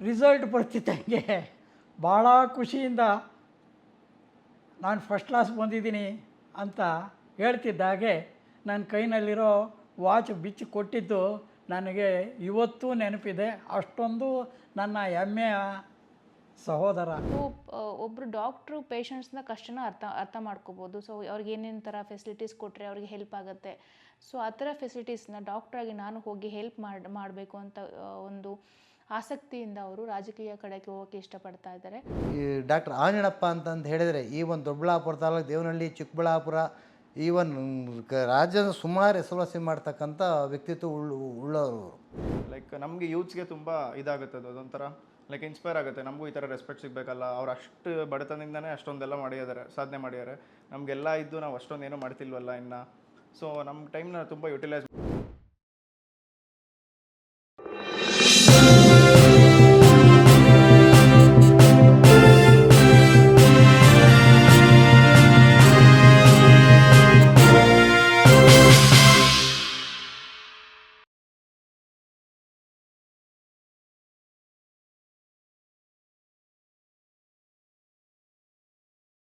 Result ಬರ್ತಿದ್ದಂಗೆ ಭಾಳ ಖುಷಿಯಿಂದ ನಾನು ಫಸ್ಟ್ ಕ್ಲಾಸ್ ಬಂದಿದ್ದೀನಿ ಅಂತ ಹೇಳ್ತಿದ್ದಾಗೆ ನನ್ನ ಕೈನಲ್ಲಿರೋ ವಾಚ್ ಬಿಚ್ಚಿ ಕೊಟ್ಟಿದ್ದು ನನಗೆ ಇವತ್ತೂ ನೆನಪಿದೆ. ಅಷ್ಟೊಂದು ನನ್ನ ಹೆಮ್ಮೆಯ ಸಹೋದರ. ಒಬ್ಬರು ಡಾಕ್ಟ್ರು ಪೇಷಂಟ್ಸ್ನ ಕಷ್ಟನ ಅರ್ಥ ಅರ್ಥ ಮಾಡ್ಕೋಬೋದು. ಸೊ ಅವ್ರಿಗೆ ಏನೇನು ಥರ ಫೆಸಿಲಿಟೀಸ್ ಕೊಟ್ಟರೆ ಅವ್ರಿಗೆ ಹೆಲ್ಪ್ ಆಗುತ್ತೆ. ಸೊ ಆ ಥರ ಫೆಸಿಲಿಟೀಸ್ನ ಡಾಕ್ಟ್ರಾಗಿ ನಾನು ಹೋಗಿ ಹೆಲ್ಪ್ ಮಾಡಿ, ಮಾಡಬೇಕು ಅಂತ ಒಂದು ಆಸಕ್ತಿಯಿಂದ ಅವರು ರಾಜಕೀಯ ಕಡೆಗೆ ಹೋಗೋಕೆ ಇಷ್ಟಪಡ್ತಾ ಇದ್ದಾರೆ. ಈ ಡಾಕ್ಟರ್ ಆಂಜನಪ್ಪ ಅಂತಂದು ಹೇಳಿದರೆ ಈ ಒಂದು ದೊಡ್ಡಬಳ್ಳಾಪುರ ತಾಲೂಕು ದೇವನಹಳ್ಳಿ ಚಿಕ್ಕಬಳ್ಳಾಪುರ ಈವನ್ ಕ- ರಾಜ್ಯದ ಸುಮಾರು ಹೆಸರುವಾಸಿ ಮಾಡ್ತಕ್ಕಂಥ ವ್ಯಕ್ತಿತ್ವ ಉಳ್ಳು ಉಳ್ಳವರು ಲೈಕ್ ನಮಗೆ ಯೂತ್ಸ್ಗೆ ತುಂಬ ಇದಾಗುತ್ತೆ ಅದು ಅದೊಂಥರ ಲೈಕ್ ಇನ್ಸ್ಪೈರ್ ಆಗುತ್ತೆ. ನಮಗೂ ಈ ಥರ ರೆಸ್ಪೆಕ್ಟ್ ಸಿಗಬೇಕಲ್ಲ ಅವ್ರು ಅಷ್ಟು ಬಡತನದಿಂದನೇ ಅಷ್ಟೊಂದೆಲ್ಲ ಮಾಡಿದ್ದಾರೆ ಸಾಧನೆ ಮಾಡಿದ್ದಾರೆ. ನಮಗೆಲ್ಲ ಇದ್ದು ನಾವು ಅಷ್ಟೊಂದೇನೂ ಮಾಡ್ತಿಲ್ವಲ್ಲ ಇನ್ನು. ಸೊ ನಮ್ಮ ಟೈಮ್ನ ತುಂಬ ಯುಟಿಲೈಸ್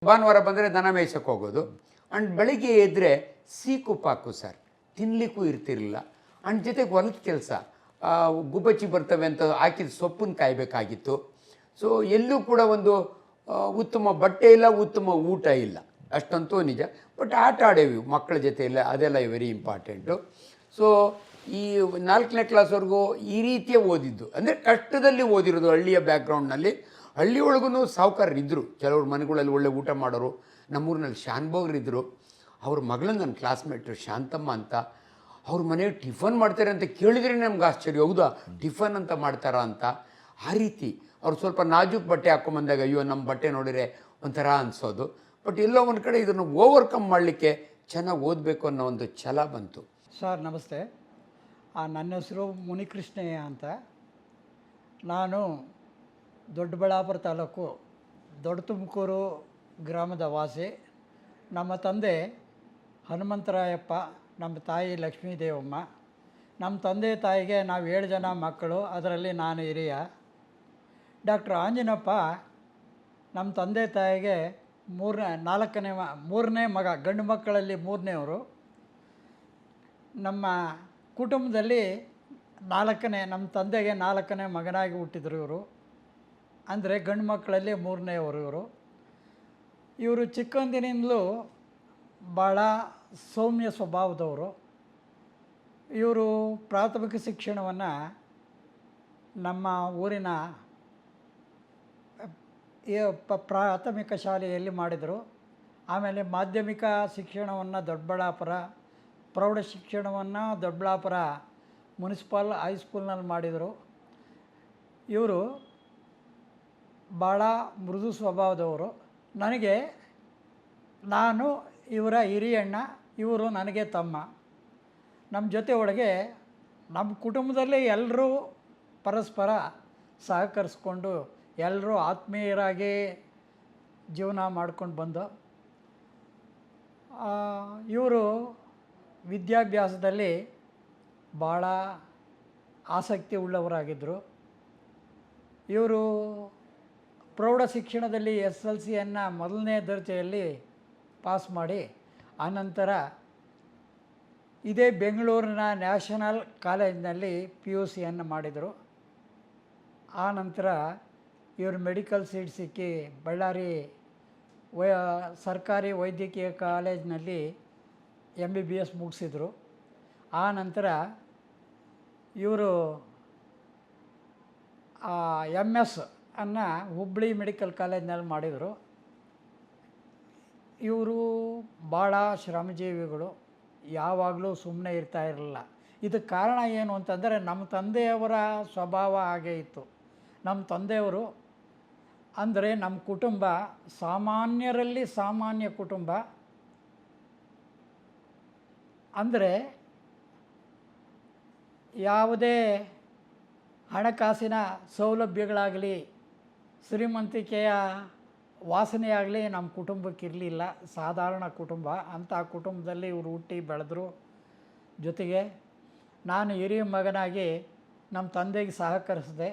ಭಾನುವಾರ ಬಂದರೆ ದನ ಮೇಯ್ಸೋಕ್ಕೆ ಹೋಗೋದು. ಆ್ಯಂಡ್ ಬೆಳಿಗ್ಗೆ ಎದ್ದರೆ ಸೀಕು ಪಾಕು ಸರ್. ತಿನ್ನಲಿಕ್ಕೂ ಇರ್ತಿರಲಿಲ್ಲ. ಆ್ಯಂಡ್ ಜೊತೆಗೆ ಹೊಲದ ಕೆಲಸ. ಗುಬ್ಬಚ್ಚಿ ಬರ್ತವೆ ಅಂತ ಹಾಕಿದ ಸೊಪ್ಪನ್ನು ಕಾಯಬೇಕಾಗಿತ್ತು. ಸೊ ಎಲ್ಲೂ ಕೂಡ ಒಂದು ಉತ್ತಮ ಬಟ್ಟೆ ಇಲ್ಲ, ಉತ್ತಮ ಊಟ ಇಲ್ಲ. ಅಷ್ಟಂತೂ ನಿಜ. ಬಟ್ ಆಟ ಆಡೇವಿ ಮಕ್ಕಳ ಜೊತೆ ಎಲ್ಲ. ಅದೆಲ್ಲ ವೆರಿ ಇಂಪಾರ್ಟೆಂಟು ಸೊ ಈ ನಾಲ್ಕನೇ ಕ್ಲಾಸ್ವರೆಗೂ ಈ ರೀತಿಯೇ ಓದಿದ್ದು. ಅಂದರೆ ಕಷ್ಟದಲ್ಲಿ ಓದಿರೋದು ಹಳ್ಳಿಯ ಬ್ಯಾಕ್ಗ್ರೌಂಡ್ನಲ್ಲಿ ಹಳ್ಳಿ ಒಳಗೂ ಸಾಹುಕಾರರು ಇದ್ದರು ಕೆಲವ್ರ ಮನೆಗಳಲ್ಲಿ ಒಳ್ಳೆ ಊಟ ಮಾಡೋರು, ನಮ್ಮೂರಿನಲ್ಲಿ ಶಾನ್ಭೋಗ್ರು ಇದ್ದರು ಅವ್ರ ಮಗಳು ನನ್ನ ಕ್ಲಾಸ್ಮೇಟ್ ಶಾಂತಮ್ಮ ಅಂತ, ಅವ್ರ ಮನೆಗೆ ಟಿಫನ್ ಮಾಡ್ತಾರೆ ಅಂತ ಕೇಳಿದ್ರೆ ನಮ್ಗೆ ಆಶ್ಚರ್ಯ. ಹೌದಾ? ಟಿಫನ್ ಅಂತ ಮಾಡ್ತಾರಾ ಅಂತ. ಆ ರೀತಿ ಅವ್ರು ಸ್ವಲ್ಪ ನಾಜೂಕ್ ಬಟ್ಟೆ ಹಾಕೊಂಬಂದಾಗ, ಅಯ್ಯೋ ನಮ್ಮ ಬಟ್ಟೆ ನೋಡಿದರೆ ಒಂಥರ ಅನಿಸೋದು. ಬಟ್ ಎಲ್ಲೋ ಒಂದು ಕಡೆ ಇದನ್ನು ಓವರ್ಕಮ್ ಮಾಡಲಿಕ್ಕೆ ಚೆನ್ನಾಗಿ ಓದಬೇಕು ಅನ್ನೋ ಒಂದು ಛಲ ಬಂತು. ಸರ್, ನಮಸ್ತೆ. ನನ್ನ ಹೆಸರು ಮುನಿಕೃಷ್ಣಯ್ಯ ಅಂತ. ನಾನು ದೊಡ್ಡಬಳ್ಳಾಪುರ ತಾಲೂಕು ದೊಡ್ಡ ತುಮಕೂರು ಗ್ರಾಮದ ವಾಸಿ. ನಮ್ಮ ತಂದೆ ಹನುಮಂತರಾಯಪ್ಪ, ನಮ್ಮ ತಾಯಿ ಲಕ್ಷ್ಮೀದೇವಮ್ಮ. ನಮ್ಮ ತಂದೆ ತಾಯಿಗೆ ನಾವು ಏಳು ಜನ ಮಕ್ಕಳು, ಅದರಲ್ಲಿ ನಾನು ಹಿರಿಯ. ಡಾಕ್ಟರ್ ಆಂಜನಪ್ಪ ನಮ್ಮ ತಂದೆ ತಾಯಿಗೆ ಮೂರನೇ, ನಾಲ್ಕನೇ ಮೂರನೇ ಮಗ, ಗಂಡು ಮಕ್ಕಳಲ್ಲಿ ಮೂರನೇವರು. ನಮ್ಮ ಕುಟುಂಬದಲ್ಲಿ ನಾಲ್ಕನೇ, ನಮ್ಮ ತಂದೆಗೆ ನಾಲ್ಕನೇ ಮಗನಾಗಿ ಹುಟ್ಟಿದ್ರು ಇವರು. ಅಂದರೆ ಗಂಡು ಮಕ್ಕಳಲ್ಲಿ ಮೂರನೆಯವರು ಇವರು. ಇವರು ಚಿಕ್ಕಂದಿನಿಂದಲೂ ಭಾಳ ಸೌಮ್ಯ ಸ್ವಭಾವದವರು. ಇವರು ಪ್ರಾಥಮಿಕ ಶಿಕ್ಷಣವನ್ನು ನಮ್ಮ ಊರಿನ ಪ್ರಾಥಮಿಕ ಶಾಲೆಯಲ್ಲಿ ಮಾಡಿದರು. ಆಮೇಲೆ ಮಾಧ್ಯಮಿಕ ಶಿಕ್ಷಣವನ್ನು ದೊಡ್ಡಬಳ್ಳಾಪುರ, ಪ್ರೌಢ ಶಿಕ್ಷಣವನ್ನು ದೊಡ್ಡಬಳ್ಳಾಪುರ ಮುನ್ಸಿಪಲ್ ಹೈಸ್ಕೂಲ್ನಲ್ಲಿ ಮಾಡಿದರು. ಇವರು ಭಾಳ ಮೃದು ಸ್ವಭಾವದವರು. ನನಗೆ ನಾನು, ಇವರ ಹಿರಿಯಣ್ಣ ಇವರು ನನಗೆ ತಮ್ಮ. ನಮ್ಮ ಜೊತೆ ಒಳಗೆ ನಮ್ಮ ಕುಟುಂಬದಲ್ಲಿ ಎಲ್ಲರೂ ಪರಸ್ಪರ ಸಹಕರಿಸ್ಕೊಂಡು ಎಲ್ಲರೂ ಆತ್ಮೀಯರಾಗಿ ಜೀವನ ಮಾಡ್ಕೊಂಡು ಬಂದು ಇವರು ವಿದ್ಯಾಭ್ಯಾಸದಲ್ಲಿ ಭಾಳ ಆಸಕ್ತಿ ಉಳ್ಳವರಾಗಿದ್ದರು. ಇವರು ಪ್ರೌಢ ಶಿಕ್ಷಣದಲ್ಲಿ ಎಸ್ ಎಲ್ ಸಿಯನ್ನು ಮೊದಲನೇ ದರ್ಜೆಯಲ್ಲಿ ಪಾಸ್ ಮಾಡಿ, ಆನಂತರ ಇದೇ ಬೆಂಗಳೂರಿನ ನ್ಯಾಷನಲ್ ಕಾಲೇಜಿನಲ್ಲಿ ಪಿ ಯು ಸಿಯನ್ನು ಮಾಡಿದರು. ಆ ನಂತರ ಇವರು ಮೆಡಿಕಲ್ ಸೀಟ್ ಸಿಕ್ಕಿ ಬಳ್ಳಾರಿ ವೈ, ಸರ್ಕಾರಿ ವೈದ್ಯಕೀಯ ಕಾಲೇಜಿನಲ್ಲಿ ಎಂ ಬಿ ಬಿ ಎಸ್ ಮುಗಿಸಿದರು. ಆ ನಂತರ ಇವರು ಎಂ ಎಸ್ ಅನ್ನು ಹುಬ್ಬಳ್ಳಿ ಮೆಡಿಕಲ್ ಕಾಲೇಜ್ನಲ್ಲಿ ಮಾಡಿದರು. ಇವರು ಭಾಳ ಶ್ರಮಜೀವಿಗಳು, ಯಾವಾಗಲೂ ಸುಮ್ಮನೆ ಇರ್ತಾ ಇರಲಿಲ್ಲ. ಇದಕ್ಕೆ ಕಾರಣ ಏನು ಅಂತಂದರೆ, ನಮ್ಮ ತಂದೆಯವರ ಸ್ವಭಾವ ಹಾಗೆ ಇತ್ತು. ನಮ್ಮ ತಂದೆಯವರು ಅಂದರೆ, ನಮ್ಮ ಕುಟುಂಬ, ಸಾಮಾನ್ಯರಲ್ಲಿ ಸಾಮಾನ್ಯ ಕುಟುಂಬ. ಅಂದರೆ, ಯಾವುದೇ ಹಣಕಾಸಿನ ಸೌಲಭ್ಯಗಳಾಗಲಿ ಶ್ರೀಮಂತಿಕೆಯ ವಾಸನೆಯಾಗಲಿ ನಮ್ಮ ಕುಟುಂಬಕ್ಕೆ ಇರಲಿಲ್ಲ, ಸಾಧಾರಣ ಕುಟುಂಬ. ಅಂಥ ಕುಟುಂಬದಲ್ಲಿ ಇವರು ಹುಟ್ಟಿ ಬೆಳೆದರು. ಜೊತೆಗೆ ನಾನು ಹಿರಿಯ ಮಗನಾಗಿ ನಮ್ಮ ತಂದೆಗೆ ಸಹಕರಿಸಿದೆ.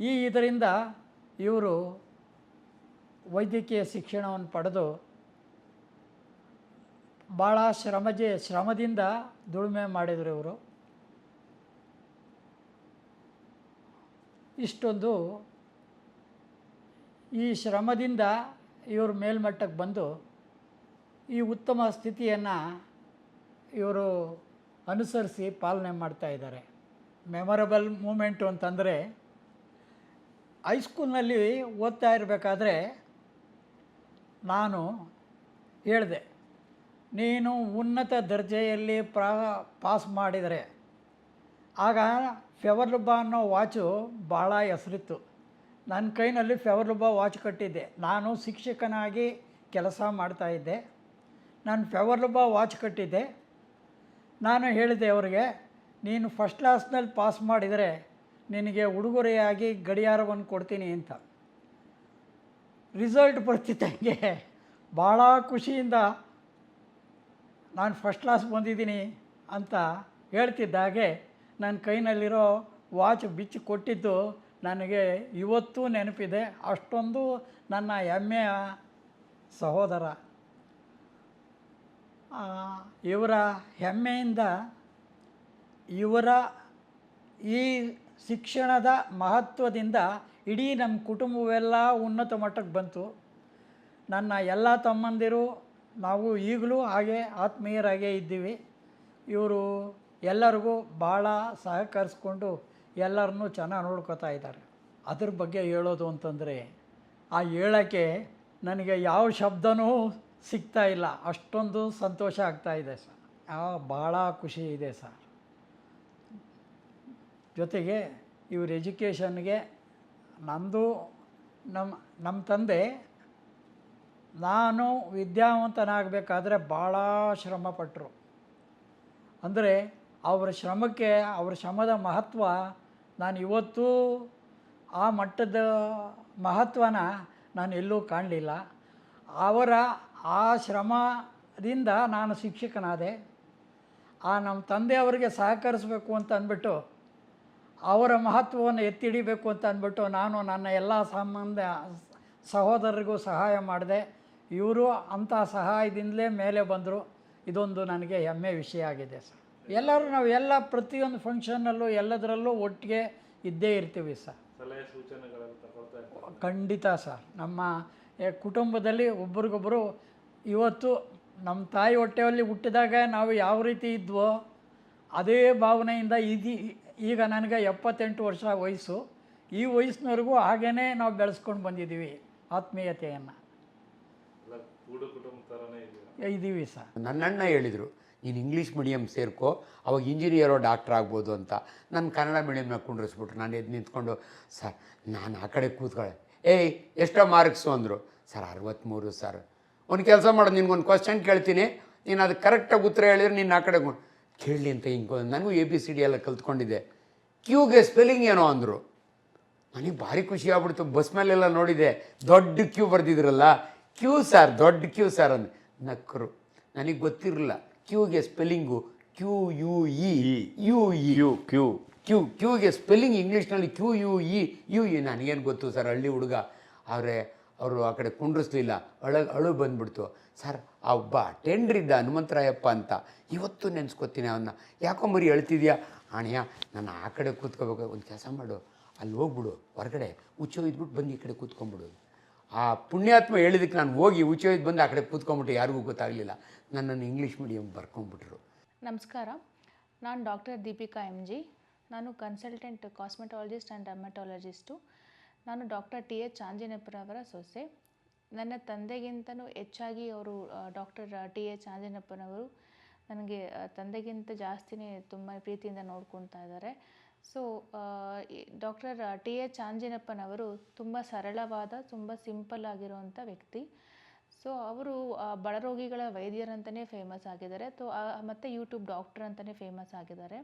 ಈ ಇದರಿಂದ ಇವರು ವೈದ್ಯಕೀಯ ಶಿಕ್ಷಣವನ್ನು ಪಡೆದು ಭಾಳ ಶ್ರಮಜೆ, ಶ್ರಮದಿಂದ ದುಡಿಮೆ ಮಾಡಿದರು ಇವರು. ಇಷ್ಟೊಂದು ಈ ಶ್ರಮದಿಂದ ಇವರು ಮೇಲ್ಮಟ್ಟಕ್ಕೆ ಬಂದು ಈ ಉತ್ತಮ ಸ್ಥಿತಿಯನ್ನು ಇವರು ಅನುಸರಿಸಿ ಪಾಲನೆ ಮಾಡ್ತಾ ಇದ್ದಾರೆ. ಮೆಮೊರಬಲ್ ಮೂಮೆಂಟು ಅಂತಂದರೆ ಹೈಸ್ಕೂಲ್ನಲ್ಲಿ ಓದ್ತಾ ಇರಬೇಕಾದ್ರೆ ನಾನು ಹೇಳಿದೆ, ನೀನು ಉನ್ನತ ದರ್ಜೆಯಲ್ಲಿ ಪ್ರಾ ಪಾಸ್ ಮಾಡಿದರೆ ಆಗ ಫೆವರ್ಲುಬಾ ಅನ್ನೋ ವಾಚು ಭಾಳ ಹೆಸರಿತ್ತು. ನನ್ನ ಕೈನಲ್ಲಿ ಫೆವರ್ಲುಬಾ ವಾಚ್ ಕಟ್ಟಿದ್ದೆ. ನಾನು ಶಿಕ್ಷಕನಾಗಿ ಕೆಲಸ ಮಾಡ್ತಾಯಿದ್ದೆ ನಾನು ಫೆವರ್ಲುಬಾ ವಾಚ್ ಕಟ್ಟಿದ್ದೆ. ನಾನು ಹೇಳಿದೆ ಅವರಿಗೆ, ನೀನು ಫಸ್ಟ್ ಕ್ಲಾಸ್ನಲ್ಲಿ ಪಾಸ್ ಮಾಡಿದರೆ ನಿನಗೆ ಉಡುಗೊರೆಯಾಗಿ ಗಡಿಯಾರವನ್ನು ಕೊಡ್ತೀನಿ ಅಂತ. ರಿಸಲ್ಟ್ ಬರ್ತಿದ್ದಂಗೆ ಭಾಳ ಖುಷಿಯಿಂದ ನಾನು ಫಸ್ಟ್ ಕ್ಲಾಸ್ ಬಂದಿದ್ದೀನಿ ಅಂತ ಹೇಳ್ತಿದ್ದಾಗೆ ನನ್ನ ಕೈನಲ್ಲಿರೋ ವಾಚ್ ಬಿಚ್ಚಿ ಕೊಟ್ಟಿದ್ದು ನನಗೆ ಇವತ್ತೂ ನೆನಪಿದೆ. ಅಷ್ಟೊಂದು ನನ್ನ ಹೆಮ್ಮೆಯ ಸಹೋದರ. ಇವರ ಹೆಮ್ಮೆಯಿಂದ ಇವರ ಈ ಶಿಕ್ಷಣದ ಮಹತ್ವದಿಂದ ಇಡೀ ನಮ್ಮ ಕುಟುಂಬವೆಲ್ಲ ಉನ್ನತ ಮಟ್ಟಕ್ಕೆ ಬಂತು. ನನ್ನ ಎಲ್ಲ ತಮ್ಮಂದಿರು, ನಾವು ಈಗಲೂ ಹಾಗೆ ಆತ್ಮೀಯರಾಗೇ ಇದ್ದೀವಿ. ಇವರು ಎಲ್ಲರಿಗೂ ಭಾಳ ಸಹಕರಿಸ್ಕೊಂಡು ಎಲ್ಲರನ್ನೂ ಚೆನ್ನಾಗಿ ನೋಡ್ಕೋತಾ ಇದ್ದಾರೆ. ಅದ್ರ ಬಗ್ಗೆ ಹೇಳೋದು ಅಂತಂದರೆ, ಆ ಹೇಳೋಕ್ಕೆ ನನಗೆ ಯಾವ ಶಬ್ದನೂ ಸಿಗ್ತಾ ಇಲ್ಲ. ಅಷ್ಟೊಂದು ಸಂತೋಷ ಆಗ್ತಾ ಇದೆ ಸರ್. ಭಾಳ ಖುಷಿ ಇದೆ ಸರ್. ಜೊತೆಗೆ ಇವ್ರ ಎಜುಕೇಷನ್ಗೆ ನಮ್ಮದು ನಮ್ಮ ನಮ್ಮ ತಂದೆ ನಾನು ವಿದ್ಯಾವಂತನಾಗಬೇಕಾದ್ರೆ ಭಾಳ ಶ್ರಮಪಟ್ಟರು ಅಂದರೆ ಅವರ ಶ್ರಮಕ್ಕೆ, ಅವರ ಶ್ರಮದ ಮಹತ್ವ ನಾನು ಇವತ್ತು ಆ ಮಟ್ಟದ ಮಹತ್ವನ ನಾನು ಎಲ್ಲೂ ಕಾಣಲಿಲ್ಲ. ಅವರ ಆ ಶ್ರಮದಿಂದ ನಾನು ಶಿಕ್ಷಕನಾದೆ. ಆ ನಮ್ಮ ತಂದೆಯವರಿಗೆ ಸಹಕರಿಸಬೇಕು ಅಂತ ಅಂದ್ಬಿಟ್ಟು, ಅವರ ಮಹತ್ವವನ್ನು ಎತ್ತಿ ಹಿಡಿಬೇಕು ಅಂತ ಅಂದ್ಬಿಟ್ಟು ನಾನು ನನ್ನ ಎಲ್ಲ ಸಂಬಂಧ ಸಹೋದರರಿಗೂ ಸಹಾಯ ಮಾಡಿದೆ. ಇವರು ಅಂಥ ಸಹಾಯದಿಂದಲೇ ಮೇಲೆ ಬಂದರು. ಇದೊಂದು ನನಗೆ ಹೆಮ್ಮೆ ವಿಷಯ ಆಗಿದೆ ಸರ್. ಎಲ್ಲರೂ ನಾವು ಎಲ್ಲ ಪ್ರತಿಯೊಂದು ಫಂಕ್ಷನ್ನಲ್ಲೂ ಎಲ್ಲದರಲ್ಲೂ ಒಟ್ಟಿಗೆ ಇದ್ದೇ ಇರ್ತೀವಿ ಸರ್. ಖಂಡಿತ ಸರ್. ನಮ್ಮ ಕುಟುಂಬದಲ್ಲಿ ಒಬ್ರಿಗೊಬ್ಬರು ಇವತ್ತು ನಮ್ಮ ತಾಯಿ ಹೊಟ್ಟೆಯಲ್ಲಿ ಹುಟ್ಟಿದಾಗ ನಾವು ಯಾವ ರೀತಿ ಇದ್ವೋ ಅದೇ ಭಾವನೆಯಿಂದ ಇದೀ ಈಗ ನನಗೆ ಎಪ್ಪತ್ತೆಂಟು ವರ್ಷ ವಯಸ್ಸು. ಈ ವಯಸ್ಸಿನವರೆಗೂ ಹಾಗೇ ನಾವು ಬೆಳೆಸ್ಕೊಂಡು ಬಂದಿದ್ದೀವಿ ಆತ್ಮೀಯತೆಯನ್ನು. ಇದ್ದೀವಿ ಸರ್. ನನ್ನಣ್ಣ ಹೇಳಿದರು ನೀನು ಇಂಗ್ಲೀಷ್ ಮೀಡಿಯಮ್ ಸೇರ್ಕೋ, ಅವಾಗ ಇಂಜಿನಿಯರೋ ಡಾಕ್ಟ್ರ್ ಆಗ್ಬೋದು ಅಂತ. ನಾನು ಕನ್ನಡ ಮೀಡಿಯಮ್ನಾಗ ಕುಂಡ್ರಿಸ್ಬಿಟ್ರು. ನಾನು ಎದ್ದು ನಿಂತ್ಕೊಂಡು, ಸರ್, ನಾನು ಆ ಕಡೆ ಕೂತ್ಕೊಳ್ಳೆ. ಏಯ್, ಎಷ್ಟೋ ಮಾರ್ಕ್ಸು ಅಂದರು. ಸರ್ ಅರವತ್ತ್ಮೂರು ಸರ್. ಒಂದು ಕೆಲಸ ಮಾಡು, ನಿನ್ಗೊಂದು ಕ್ವಶನ್ ಕೇಳ್ತೀನಿ. ನೀನು ಅದು ಕರೆಕ್ಟಾಗಿ ಉತ್ತರ ಹೇಳಿದ್ರೆ ನೀನು ಆ ಕಡೆ ಕೇಳಲಿ ಅಂತ ಹಿಂಗೆ ನನಗೂ ಎ ಬಿ ಸಿ ಡಿ ಎಲ್ಲ ಕಲ್ತ್ಕೊಂಡಿದ್ದೆ. ಕ್ಯೂಗೆ ಸ್ಪೆಲ್ಲಿಂಗ್ ಏನೋ ಅಂದರು. ನನಗೆ ಭಾರಿ ಖುಷಿ ಆಗ್ಬಿಡ್ತು. ಬಸ್ ಮೇಲೆಲ್ಲ ನೋಡಿದೆ. ದೊಡ್ಡ ಕ್ಯೂ ಬರೆದಿದ್ರಲ್ಲ. ಕ್ಯೂ, ಸರ್, ದೊಡ್ಡ ಕ್ಯೂ, ಸರ್ ಅಂದ್ ನಕ್ಕರು ನನಗೆ ಗೊತ್ತಿರಲಿಲ್ಲ. ಕ್ಯೂಗೆ spelling Q U E U E queue queue queue ಕ್ಯೂಗೆ spelling ಇಂಗ್ಲೀಷ್ನಲ್ಲಿ Q U E U E ನನಗೇನು ಗೊತ್ತು ಸರ್ ಹಳ್ಳಿ ಹುಡುಗ? ಅವರೇ ಅವರು ಆ ಕಡೆ ಕುಂಡ್ರಿಸ್ಲಿಲ್ಲ. ಅಳ ಅಳು ಬಂದ್ಬಿಡ್ತು. ಸರ್ ಆ ಒಬ್ಬ ಟೆಂಡ್ರಿದ್ದ ಹನುಮಂತರಾಯಪ್ಪ ಅಂತ. ಇವತ್ತು ನೆನೆಸ್ಕೊತೀನಿ ಅವನ್ನ ಯಾಕೋ ಮರಿ ಹೇಳ್ತಿದ್ಯಾ ಅಣ್ಯ ನಾನು ಆ ಕಡೆ ಕೂತ್ಕೋಬೇಕು. ಒಂದು ಕೆಲಸ ಮಾಡು. ಅಲ್ಲಿ ಹೋಗ್ಬಿಡು. ಹೊರಗಡೆ. ಹುಚ್ಚೋಯ್ದ್ಬಿಟ್ಟು ಬಂದು ಈ ಕಡೆ ಕೂತ್ಕೊಂಬಿಡು ಆ ಪುಣ್ಯಾತ್ಮ ಹೇಳಿದಕ್ಕೆ ನಾನು ಹೋಗಿ ಹುಚ್ಚೋಯ್ದು ಬಂದು ಆ ಕಡೆ ಕೂತ್ಕೊಂಬಿಟ್ಟು ಯಾರಿಗೂ ಗೊತ್ತಾಗಲಿಲ್ಲ. ನನ್ನನ್ನು ಇಂಗ್ಲೀಷ್ ಮೀಡಿಯಂ ಬರ್ಕೊಂಬಿಟ್ರು. ನಮಸ್ಕಾರ. ನಾನು ಡಾಕ್ಟರ್ ದೀಪಿಕಾ ಎಂ ಜಿ ನಾನು ಕನ್ಸಲ್ಟೆಂಟ್ ಕಾಸ್ಮೆಟಾಲಜಿಸ್ಟ್ ಆ್ಯಂಡ್ ಡರ್ಮಟಾಲಜಿಸ್ಟು ನಾನು ಡಾಕ್ಟರ್ ಟಿ ಎಚ್ ಅವರ ಸೊಸೆ. ನನ್ನ ತಂದೆಗಿಂತನೂ ಹೆಚ್ಚಾಗಿ ಅವರು ಡಾಕ್ಟರ್ ಟಿ ಎಚ್ ಆಂಜನೇಪ್ಪನವರು ನನಗೆ ತಂದೆಗಿಂತ ಜಾಸ್ತಿನೇ ತುಂಬ ಪ್ರೀತಿಯಿಂದ ನೋಡ್ಕೊತಾ ಇದ್ದಾರೆ. ಸೊ ಡಾಕ್ಟರ್ ಟಿ ಎಚ್ ಆಂಜಿನಪ್ಪನವರು ತುಂಬ ಸರಳವಾದ, ತುಂಬ ಸಿಂಪಲ್ ಆಗಿರುವಂಥ ವ್ಯಕ್ತಿ. ಸೊ ಅವರು ಬಡ ರೋಗಿಗಳ ವೈದ್ಯರಂತಲೇ ಫೇಮಸ್ ಆಗಿದ್ದಾರೆ. ತೊ ಮತ್ತು ಯೂಟ್ಯೂಬ್ ಡಾಕ್ಟರ್ ಅಂತಲೇ ಫೇಮಸ್ ಆಗಿದ್ದಾರೆ.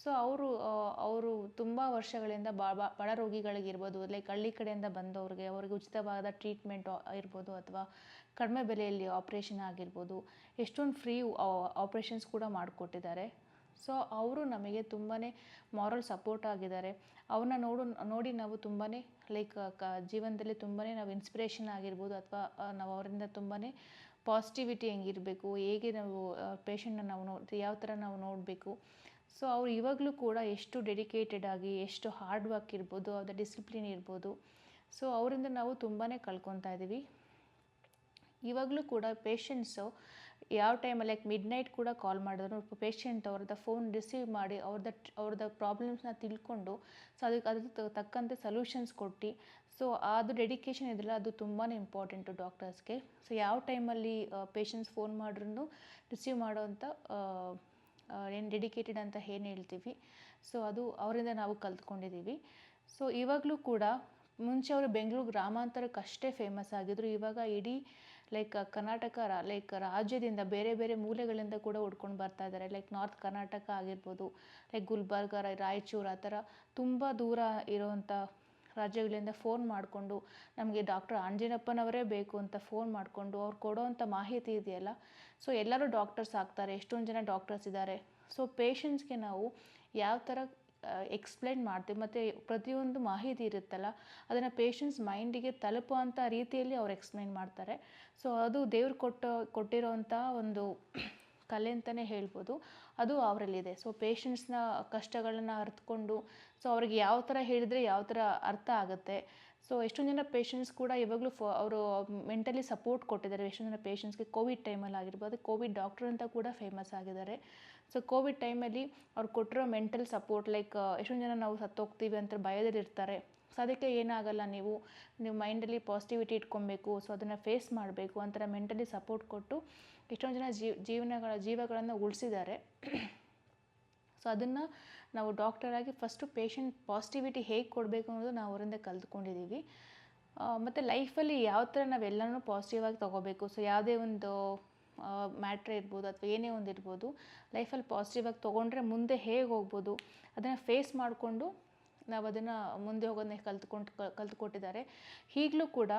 ಸೊ ಅವರು ಅವರು ತುಂಬ ವರ್ಷಗಳಿಂದ ಬಡ ರೋಗಿಗಳಿಗಿರ್ಬೋದು ಲೈಕ್ ಹಳ್ಳಿ ಕಡೆಯಿಂದ ಬಂದವ್ರಿಗೆ ಅವ್ರಿಗೆ ಉಚಿತವಾದ ಟ್ರೀಟ್ಮೆಂಟ್ ಇರ್ಬೋದು ಅಥವಾ ಕಡಿಮೆ ಬೆಲೆಯಲ್ಲಿ ಆಪ್ರೇಷನ್ ಆಗಿರ್ಬೋದು, ಎಷ್ಟೊಂದು ಫ್ರೀ ಆಪ್ರೇಷನ್ಸ್ ಕೂಡ ಮಾಡಿಕೊಟ್ಟಿದ್ದಾರೆ. ಸೊ ಅವರು ನಮಗೆ ತುಂಬಾ ಮಾರಲ್ ಸಪೋರ್ಟ್ ಆಗಿದ್ದಾರೆ. ಅವನ್ನ ನೋಡು, ನೋಡಿ ನಾವು ತುಂಬಾ ಲೈಕ್ ಕ, ಜೀವನದಲ್ಲಿ ತುಂಬಾ ನಾವು ಇನ್ಸ್ಪಿರೇಷನ್ ಆಗಿರ್ಬೋದು ಅಥವಾ ನಾವು ಅವರಿಂದ ತುಂಬಾ ಪಾಸಿಟಿವಿಟಿ ಹೆಂಗಿರಬೇಕು, ಹೇಗೆ ನಾವು ಪೇಷಂಟ್ನ ನಾವು ನೋಡ್ತೀವಿ ಯಾವ ಥರ ನಾವು ನೋಡಬೇಕು. ಸೊ ಅವ್ರು ಇವಾಗಲೂ ಕೂಡ ಎಷ್ಟು ಡೆಡಿಕೇಟೆಡ್ ಆಗಿ, ಎಷ್ಟು ಹಾರ್ಡ್ ವರ್ಕ್ ಇರ್ಬೋದು ಅದರ ಡಿಸಿಪ್ಲಿನ್ ಇರ್ಬೋದು. ಸೊ ಅವರಿಂದ ನಾವು ತುಂಬಾ ಕಳ್ಕೊತಾ ಇದ್ದೀವಿ ಇವಾಗಲೂ ಕೂಡ ಪೇಷಂಟ್ಸು ಯಾವ ಟೈಮಲ್ಲಿ ಲೈಕ್ ಮಿಡ್ ನೈಟ್ ಕೂಡ ಕಾಲ್ ಮಾಡಿದ್ರು. ಪೇಷಂಟ್ ಅವ್ರದ್ದು ಫೋನ್ ರಿಸೀವ್ ಮಾಡಿ ಅವ್ರದ್ದು ಅವ್ರದ್ದು ಪ್ರಾಬ್ಲಮ್ಸ್ನ ತಿಳ್ಕೊಂಡು ಸೊ ಅದಕ್ಕೆ ಅದಕ್ಕೆ ತಕ್ಕಂತೆ ಸೊಲ್ಯೂಷನ್ಸ್ ಕೊಟ್ಟು. ಸೊ ಅದು ಡೆಡಿಕೇಶನ್ ಇದೆಯಲ್ಲ ಅದು ತುಂಬಾ ಇಂಪಾರ್ಟೆಂಟು ಡಾಕ್ಟರ್ಸ್ಗೆ ಸೊ ಯಾವ ಟೈಮಲ್ಲಿ ಪೇಷಂಟ್ಸ್ ಫೋನ್ ಮಾಡ್ರೂ ರಿಸೀವ್ ಮಾಡೋವಂಥ ಏನು ಡೆಡಿಕೇಟೆಡ್ ಅಂತ ಏನು ಹೇಳ್ತೀವಿ. ಸೊ ಅದು ಅವರಿಂದ ನಾವು ಕಲ್ತ್ಕೊಂಡಿದ್ದೀವಿ ಸೊ ಇವಾಗಲೂ ಕೂಡ, ಮುಂಚೆ ಅವರು ಬೆಂಗಳೂರು ಗ್ರಾಮಾಂತರಕ್ಕಷ್ಟೇ ಫೇಮಸ್ ಆಗಿದ್ರು. ಇವಾಗ ಇಡೀ ಲೈಕ್ ಕರ್ನಾಟಕ ಲೈಕ್ ರಾಜ್ಯದಿಂದ ಬೇರೆ ಬೇರೆ ಮೂಲೆಗಳಿಂದ ಕೂಡ ಹುಡ್ಕೊಂಡು ಬರ್ತಾ ಇದ್ದಾರೆ ಲೈಕ್ ನಾರ್ತ್ ಕರ್ನಾಟಕ ಆಗಿರ್ಬೋದು ಲೈಕ್ ಗುಲ್ಬರ್ಗ ರಾಯಚೂರು ಆ ಥರ ತುಂಬ ದೂರ ಇರೋವಂಥ ರಾಜ್ಯಗಳಿಂದ ಫೋನ್ ಮಾಡಿಕೊಂಡು ನಮಗೆ ಡಾಕ್ಟರ್ ಆಂಜಿನಪ್ಪನವರೇ ಬೇಕು ಅಂತ ಫೋನ್ ಮಾಡಿಕೊಂಡು ಅವ್ರು ಕೊಡೋವಂಥ ಮಾಹಿತಿ ಇದೆಯಲ್ಲ ಸೊ ಎಲ್ಲರೂ ಡಾಕ್ಟರ್ಸ್ ಆಗ್ತಾರೆ. ಎಷ್ಟೊಂದು ಜನ ಡಾಕ್ಟರ್ಸ್ ಇದ್ದಾರೆ ಸೊ ಪೇಷಂಟ್ಸ್ಗೆ ನಾವು ಯಾವ ಥರ ಎಕ್ಸ್ಪ್ಲೈನ್ ಮಾಡ್ತೀವಿ. ಮತ್ತು ಪ್ರತಿಯೊಂದು ಮಾಹಿತಿ ಇರುತ್ತಲ್ಲ, ಅದನ್ನು ಪೇಷಂಟ್ಸ್ ಮೈಂಡಿಗೆ ತಲುಪುವಂಥ ರೀತಿಯಲ್ಲಿ ಅವ್ರು ಎಕ್ಸ್ಪ್ಲೈನ್ ಮಾಡ್ತಾರೆ. ಸೊ ಅದು ದೇವ್ರು ಕೊಟ್ಟ ಕೊಟ್ಟಿರೋವಂಥ ಒಂದು ಕಲೆ ಅಂತಲೇ ಹೇಳ್ಬೋದು. ಅದು ಅವರಲ್ಲಿದೆ. ಸೊ ಪೇಷಂಟ್ಸ್ನ ಕಷ್ಟಗಳನ್ನ ಅರ್ಥಕೊಂಡು ಸೊ ಅವ್ರಿಗೆ ಯಾವ ಥರ ಹೇಳಿದರೆ ಯಾವ ಥರ ಅರ್ಥ ಆಗುತ್ತೆ. ಸೊ ಎಷ್ಟೊಂದು ಜನ ಪೇಷಂಟ್ಸ್ ಕೂಡ ಇವಾಗಲೂ ಫ, ಅವರು ಮೆಂಟಲಿ ಸಪೋರ್ಟ್ ಕೊಟ್ಟಿದ್ದಾರೆ. ಎಷ್ಟೊಂದು ಜನ ಪೇಷಂಟ್ಸ್ಗೆ ಕೋವಿಡ್ ಟೈಮಲ್ಲಿ ಆಗಿರ್ಬೋದು ಕೋವಿಡ್ ಡಾಕ್ಟರ್ ಅಂತ ಕೂಡ ಫೇಮಸ್ ಆಗಿದ್ದಾರೆ. ಸೊ ಕೋವಿಡ್ ಟೈಮಲ್ಲಿ ಅವ್ರು ಕೊಟ್ಟಿರೋ ಮೆಂಟಲ್ ಸಪೋರ್ಟ್ ಲೈಕ್ ಎಷ್ಟೊಂದು ಜನ ನಾವು ಸತ್ತೋಗ್ತೀವಿ ಅಂತ ಭಯದಲ್ಲಿರ್ತಾರೆ. ಸೊ ಅದಕ್ಕೆ ಏನಾಗಲ್ಲ ನೀವು ನೀವು ಮೈಂಡಲ್ಲಿ ಪಾಸಿಟಿವಿಟಿ ಇಟ್ಕೊಬೇಕು ಸೊ ಅದನ್ನು ಫೇಸ್ ಮಾಡಬೇಕು ಒಂಥರ ಮೆಂಟಲಿ ಸಪೋರ್ಟ್ ಕೊಟ್ಟು ಎಷ್ಟೊಂದು ಜನ ಜೀವ, ಜೀವನಗಳ, ಜೀವಗಳನ್ನು ಉಳಿಸಿದ್ದಾರೆ. ಸೊ ಅದನ್ನು ನಾವು ಡಾಕ್ಟರಾಗಿ ಫಸ್ಟು ಪೇಷಂಟ್ ಪಾಸಿಟಿವಿಟಿ ಹೇಗೆ ಕೊಡಬೇಕು ಅನ್ನೋದು ನಾವು ಅವರಿಂದ ಕಲ್ತ್ಕೊಂಡಿದ್ದೀವಿ ಮತ್ತು ಲೈಫಲ್ಲಿ ಯಾವ ಥರ ನಾವೆಲ್ಲನೂ ಪಾಸಿಟಿವ್ ಆಗಿ ತೊಗೋಬೇಕು. ಸೊ ಯಾವುದೇ ಒಂದು ಮ್ಯಾಟ್ರ್ ಇರ್ಬೋದು ಅಥವಾ ಏನೇ ಒಂದು ಇರ್ಬೋದು, ಲೈಫಲ್ಲಿ ಪಾಸಿಟಿವ್ ಆಗಿ ತೊಗೊಂಡ್ರೆ ಮುಂದೆ ಹೇಗೆ ಹೋಗ್ಬೋದು, ಅದನ್ನು ಫೇಸ್ ಮಾಡಿಕೊಂಡು ನಾವು ಅದನ್ನು ಮುಂದೆ ಹೋಗೋದನ್ನ ಕಲ್ತ್ಕೊಂಡು ಕಲ್ತ್ಕೊಟ್ಟಿದ್ದಾರೆ. ಈಗಲೂ ಕೂಡ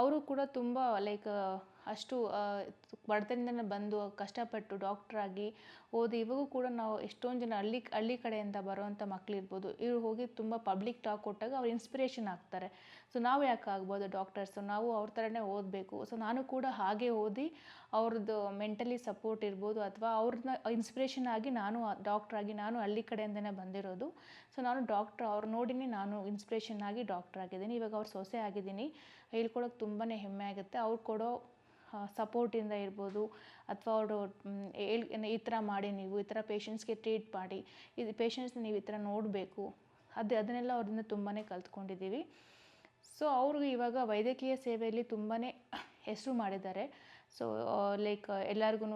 ಅವರು ಕೂಡ ತುಂಬ ಲೈಕ್ ಅಷ್ಟು ಬಡತನದಿಂದ ಬಂದು ಕಷ್ಟಪಟ್ಟು ಡಾಕ್ಟ್ರಾಗಿ ಓದಿ ಇವಾಗೂ ಕೂಡ ನಾವು ಎಷ್ಟೊಂದು ಜನ ಹಳ್ಳಿ ಹಳ್ಳಿ ಕಡೆಯಿಂದ ಬರುವಂಥ ಮಕ್ಕಳಿರ್ಬೋದು ಇವ್ರು ಹೋಗಿ ತುಂಬ ಪಬ್ಲಿಕ್ ಟಾಕ್ ಕೊಟ್ಟಾಗ ಅವ್ರು ಇನ್ಸ್ಪಿರೇಷನ್ ಆಗ್ತಾರೆ. ಸೊ ನಾವು ಯಾಕೆ ಆಗ್ಬೋದು ಡಾಕ್ಟರ್ಸು ನಾವು ಅವ್ರ ಥರನೇ ಓದಬೇಕು. ಸೊ ನಾನು ಕೂಡ ಹಾಗೆ ಓದಿ ಅವ್ರದ್ದು ಮೆಂಟಲಿ ಸಪೋರ್ಟ್ ಇರ್ಬೋದು ಅಥವಾ ಅವ್ರನ್ನ ಇನ್ಸ್ಪಿರೇಷನ್ ಆಗಿ ನಾನು ಡಾಕ್ಟ್ರಾಗಿ ನಾನು ಹಳ್ಳಿ ಕಡೆಯಿಂದನೇ ಬಂದಿರೋದು. ಸೊ ನಾನು ಡಾಕ್ಟ್ರ್ ಅವ್ರು ನೋಡಿನೇ ನಾನು ಇನ್ಸ್ಪಿರೇಷನ್ ಆಗಿ ಡಾಕ್ಟ್ರ್ ಆಗಿದ್ದೀನಿ. ಇವಾಗ ಅವ್ರ ಸೊಸೆ ಆಗಿದ್ದೀನಿ. ಹೇಳ್ಕೊಳಕ್ಕೆ ತುಂಬಾ ಹೆಮ್ಮೆ ಆಗುತ್ತೆ. ಅವ್ರು ಕೊಡೋ ಸಪೋರ್ಟಿಂದ ಇರ್ಬೋದು. ಅಥವಾ ಅವರು ಹೇಳಿ ಈ ಥರ ಮಾಡಿ ನೀವು, ಈ ಥರ ಪೇಷಂಟ್ಸ್ಗೆ ಟ್ರೀಟ್ ಮಾಡಿ, ಇದು ಪೇಷಂಟ್ಸ್ನ ನೀವು ಈ ಥರ ನೋಡಬೇಕು. ಅದು, ಅದನ್ನೆಲ್ಲ ಅವರಿಂದ ತುಂಬಾ ಕಲ್ತ್ಕೊಂಡಿದ್ದೀವಿ. ಸೊ ಅವ್ರಿಗೆ ಇವಾಗ ವೈದ್ಯಕೀಯ ಸೇವೆಯಲ್ಲಿ ತುಂಬಾ ಹೆಸರು ಮಾಡಿದ್ದಾರೆ. ಸೊ ಲೈಕ್ ಎಲ್ಲರಿಗೂ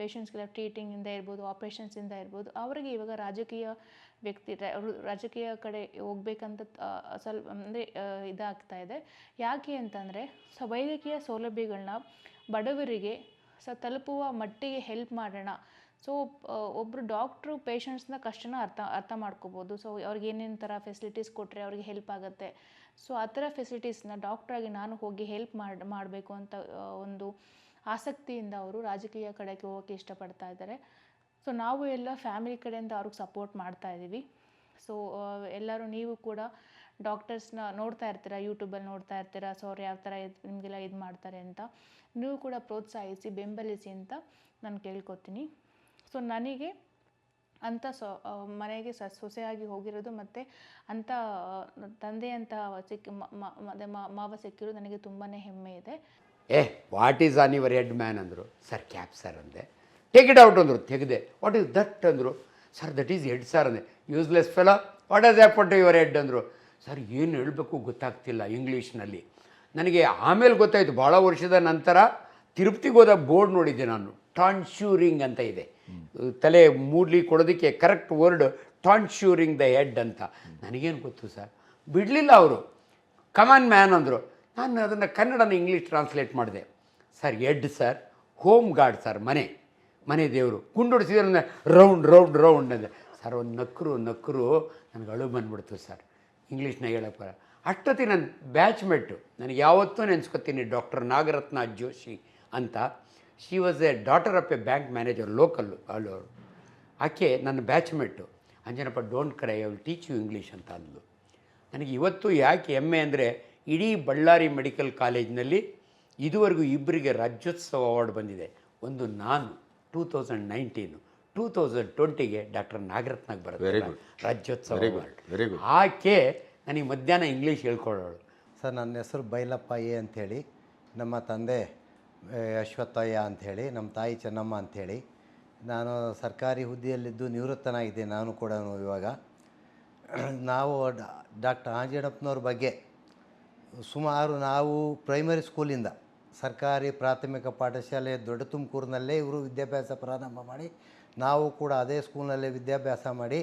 ಪೇಷಂಟ್ಸ್ಗೆಲ್ಲ ಟ್ರೀಟಿಂಗಿಂದ ಇರ್ಬೋದು ಆಪ್ರೇಷನ್ಸಿಂದ ಇರ್ಬೋದು, ಅವರಿಗೆ ಇವಾಗ ರಾಜಕೀಯ ವ್ಯಕ್ತಿ ರಾಜಕೀಯ ಕಡೆ ಹೋಗ್ಬೇಕಂತ ಸ್ವಲ್ಪ, ಅಂದರೆ ಇದಾಗ್ತಾ ಇದೆ. ಯಾಕೆ ಅಂತಂದರೆ ಸೊ ವೈದ್ಯಕೀಯ ಸೌಲಭ್ಯಗಳನ್ನ ಬಡವರಿಗೆ ಸೊ, ತಲುಪುವ ಮಟ್ಟಿಗೆ ಹೆಲ್ಪ್ ಮಾಡೋಣ. ಸೊ ಒಬ್ಬರು ಡಾಕ್ಟ್ರು ಪೇಷಂಟ್ಸ್ನ ಕಷ್ಟನ ಅರ್ಥ ಅರ್ಥ ಮಾಡ್ಕೋಬೋದು. ಸೊ ಅವ್ರಿಗೆ ಏನೇನು ಥರ ಫೆಸಿಲಿಟೀಸ್ ಕೊಟ್ಟರೆ ಅವ್ರಿಗೆ ಹೆಲ್ಪ್ ಆಗುತ್ತೆ. ಸೊ ಆ ಥರ ಫೆಸಿಲಿಟೀಸ್ನ ಡಾಕ್ಟ್ರಾಗಿ ನಾನು ಹೋಗಿ ಹೆಲ್ಪ್ ಮಾಡಿ, ಮಾಡಬೇಕು ಅಂತ ಒಂದು ಆಸಕ್ತಿಯಿಂದ ಅವರು ರಾಜಕೀಯ ಕಡೆಗೆ ಹೋಗೋಕ್ಕೆ ಇಷ್ಟಪಡ್ತಾ ಇದ್ದಾರೆ. ಸೊ ನಾವು ಎಲ್ಲ ಫ್ಯಾಮಿಲಿ ಕಡೆಯಿಂದ ಅವ್ರಿಗೆ ಸಪೋರ್ಟ್ ಮಾಡ್ತಾ ಇದ್ದೀವಿ. ಸೊ ಎಲ್ಲರೂ ನೀವು ಕೂಡ ಡಾಕ್ಟರ್ಸ್ನ ನೋಡ್ತಾ ಇರ್ತೀರಾ ಯೂಟ್ಯೂಬಲ್ಲಿ ನೋಡ್ತಾ ಇರ್ತೀರಾ ಸೊ ಅವ್ರು ಯಾವ ಥರ ಇದು, ನಿಮಗೆಲ್ಲ ಇದು ಮಾಡ್ತಾರೆ ಅಂತ ನೀವು ಕೂಡ ಪ್ರೋತ್ಸಾಹಿಸಿ, ಬೆಂಬಲಿಸಿ ಅಂತ ನಾನು ಕೇಳ್ಕೊತೀನಿ. ಸೊ ನನಗೆ ಅಂಥ ಸೊ ಮನೆಗೆ ಸ, ಸೊಸೆಯಾಗಿ ಹೋಗಿರೋದು ಮತ್ತು ಅಂಥ ತಂದೆಯಂತಹ ತಂದೆಯಂಥ ಸಿಕ್ಕ ಮಾವ ಸಿಕ್ಕಿರೋದು ನನಗೆ ತುಂಬಾ ಹೆಮ್ಮೆ ಇದೆ. ಏ what is on your head man ಅಂದರು? ಸರ್ ಕ್ಯಾಪ್ ಸರ್ ಅಂದೆ. ಟೇಕ್ ಇಟ್ ಔಟ್ ಅಂದರು, ತೆಗೆದೆ. ವಾಟ್ ಈಸ್ ದಟ್ ಅಂದರು sir that is head sir ಅಂದೆ. Useless fellow what as to your head ಅಂದರು. ಸರ್ ಏನು ಹೇಳಬೇಕು ಗೊತ್ತಾಗ್ತಿಲ್ಲ ಇಂಗ್ಲೀಷ್ನಲ್ಲಿ ನನಗೆ ಆಮೇಲೆ ಗೊತ್ತಾಯಿತು ಭಾಳ ವರ್ಷದ ನಂತರ ತಿರುಪ್ತಿಗೆ ಹೋದ ಬೋರ್ಡ್ ನೋಡಿದ್ದೆ ನಾನು. ಟಾನ್ಶ್ಯೂರಿಂಗ್ ಅಂತ ಇದೆ. ತಲೆ ಮೂಡ್ಲಿ ಕೊಡೋದಕ್ಕೆ correct word tonsuring the head ಅಂತ. ನನಗೇನು ಗೊತ್ತು ಸರ್ ಬಿಡಲಿಲ್ಲ ಅವರು. ಕಮನ್ ಮ್ಯಾನ್ ಅಂದರು. ನಾನು ಅದನ್ನು ಕನ್ನಡನ ಇಂಗ್ಲೀಷ್ ಟ್ರಾನ್ಸ್ಲೇಟ್ ಮಾಡಿದೆ. Sir head sir home guard sir ಮನೆ. ಮನೆ ದೇವರು. ಗುಂಡೊಡಿಸಿದ್ರೆ ರೌಂಡ್ ರೌಂಡ್ ರೌಂಡ್ ಅಂದರೆ ಸರ್, ಒಂದು ನಕ್ರು ನಕ್ರು, ನನಗೆ ಅಳು ಬಂದ್ಬಿಡ್ತು ಸರ್. ಇಂಗ್ಲೀಷ್ನಾಗ ಹೇಳಪ್ಪ ಬರ ಅಷ್ಟೊತ್ತಿ ನನ್ನ ಬ್ಯಾಚ್ಮೆಟ್ಟು ನನಗೆ ಯಾವತ್ತೂ ನೆನೆಸ್ಕೊತೀನಿ ಡಾಕ್ಟರ್ ನಾಗರತ್ನ ಜೋಶಿ ಅಂತ. She was a daughter of a bank manager local ಅಲ್ಲವರು ಆಕೆ ನನ್ನ batchmate Anjanappa, don't cry, I will teach you English ಅಂತ ಅಂದ್ಲು. ನನಗೆ ಇವತ್ತು ಯಾಕೆ ಹೆಮ್ಮೆ ಅಂದರೆ ಇಡೀ ಬಳ್ಳಾರಿ ಮೆಡಿಕಲ್ ಕಾಲೇಜಿನಲ್ಲಿ ಇದುವರೆಗೂ ಇಬ್ಬರಿಗೆ ರಾಜ್ಯೋತ್ಸವ ಅವಾರ್ಡ್ ಬಂದಿದೆ. ಒಂದು ನಾನು. Two thousand nineteen two thousand ಟ್ವೆಂಟಿಗೆ doctor ನಾಗರತ್ನಾಗ್ ಬರುತ್ತೆ ರಾಜ್ಯೋತ್ಸವ ಅವಾರ್ಡ್ ಆಕೆ ನನಗೆ ಮಧ್ಯಾಹ್ನ ಇಂಗ್ಲೀಷ್ ಹೇಳ್ಕೊಳ್ಳೋಳು ಸರ್ ನನ್ನ ಹೆಸರು ಬೈಲಪ್ಪ ಎ ಅಂಥೇಳಿ. ನಮ್ಮ ತಂದೆ ಅಶ್ವತ್ಥಯ್ಯ ಅಂಥೇಳಿ ನಮ್ಮ ತಾಯಿ ಚೆನ್ನಮ್ಮ ಅಂಥೇಳಿ. ನಾನು ಸರ್ಕಾರಿ ಹುದ್ದೆಯಲ್ಲಿದ್ದು ನಿವೃತ್ತನಾಗಿದ್ದೆ ನಾನು ಕೂಡ ಇವಾಗ. ನಾವು ಡಾಕ್ಟರ್ ಆಂಜನಪ್ಪನವ್ರ ಬಗ್ಗೆ ಸುಮಾರು ನಾವು ಪ್ರೈಮರಿ ಸ್ಕೂಲಿಂದ ಸರ್ಕಾರಿ ಪ್ರಾಥಮಿಕ ಪಾಠಶಾಲೆ ದೊಡ್ಡ ತುಮಕೂರಿನಲ್ಲೇ ಇವರು ವಿದ್ಯಾಭ್ಯಾಸ ಪ್ರಾರಂಭ ಮಾಡಿ, ನಾವು ಕೂಡ ಅದೇ ಸ್ಕೂಲ್ನಲ್ಲೇ ವಿದ್ಯಾಭ್ಯಾಸ ಮಾಡಿ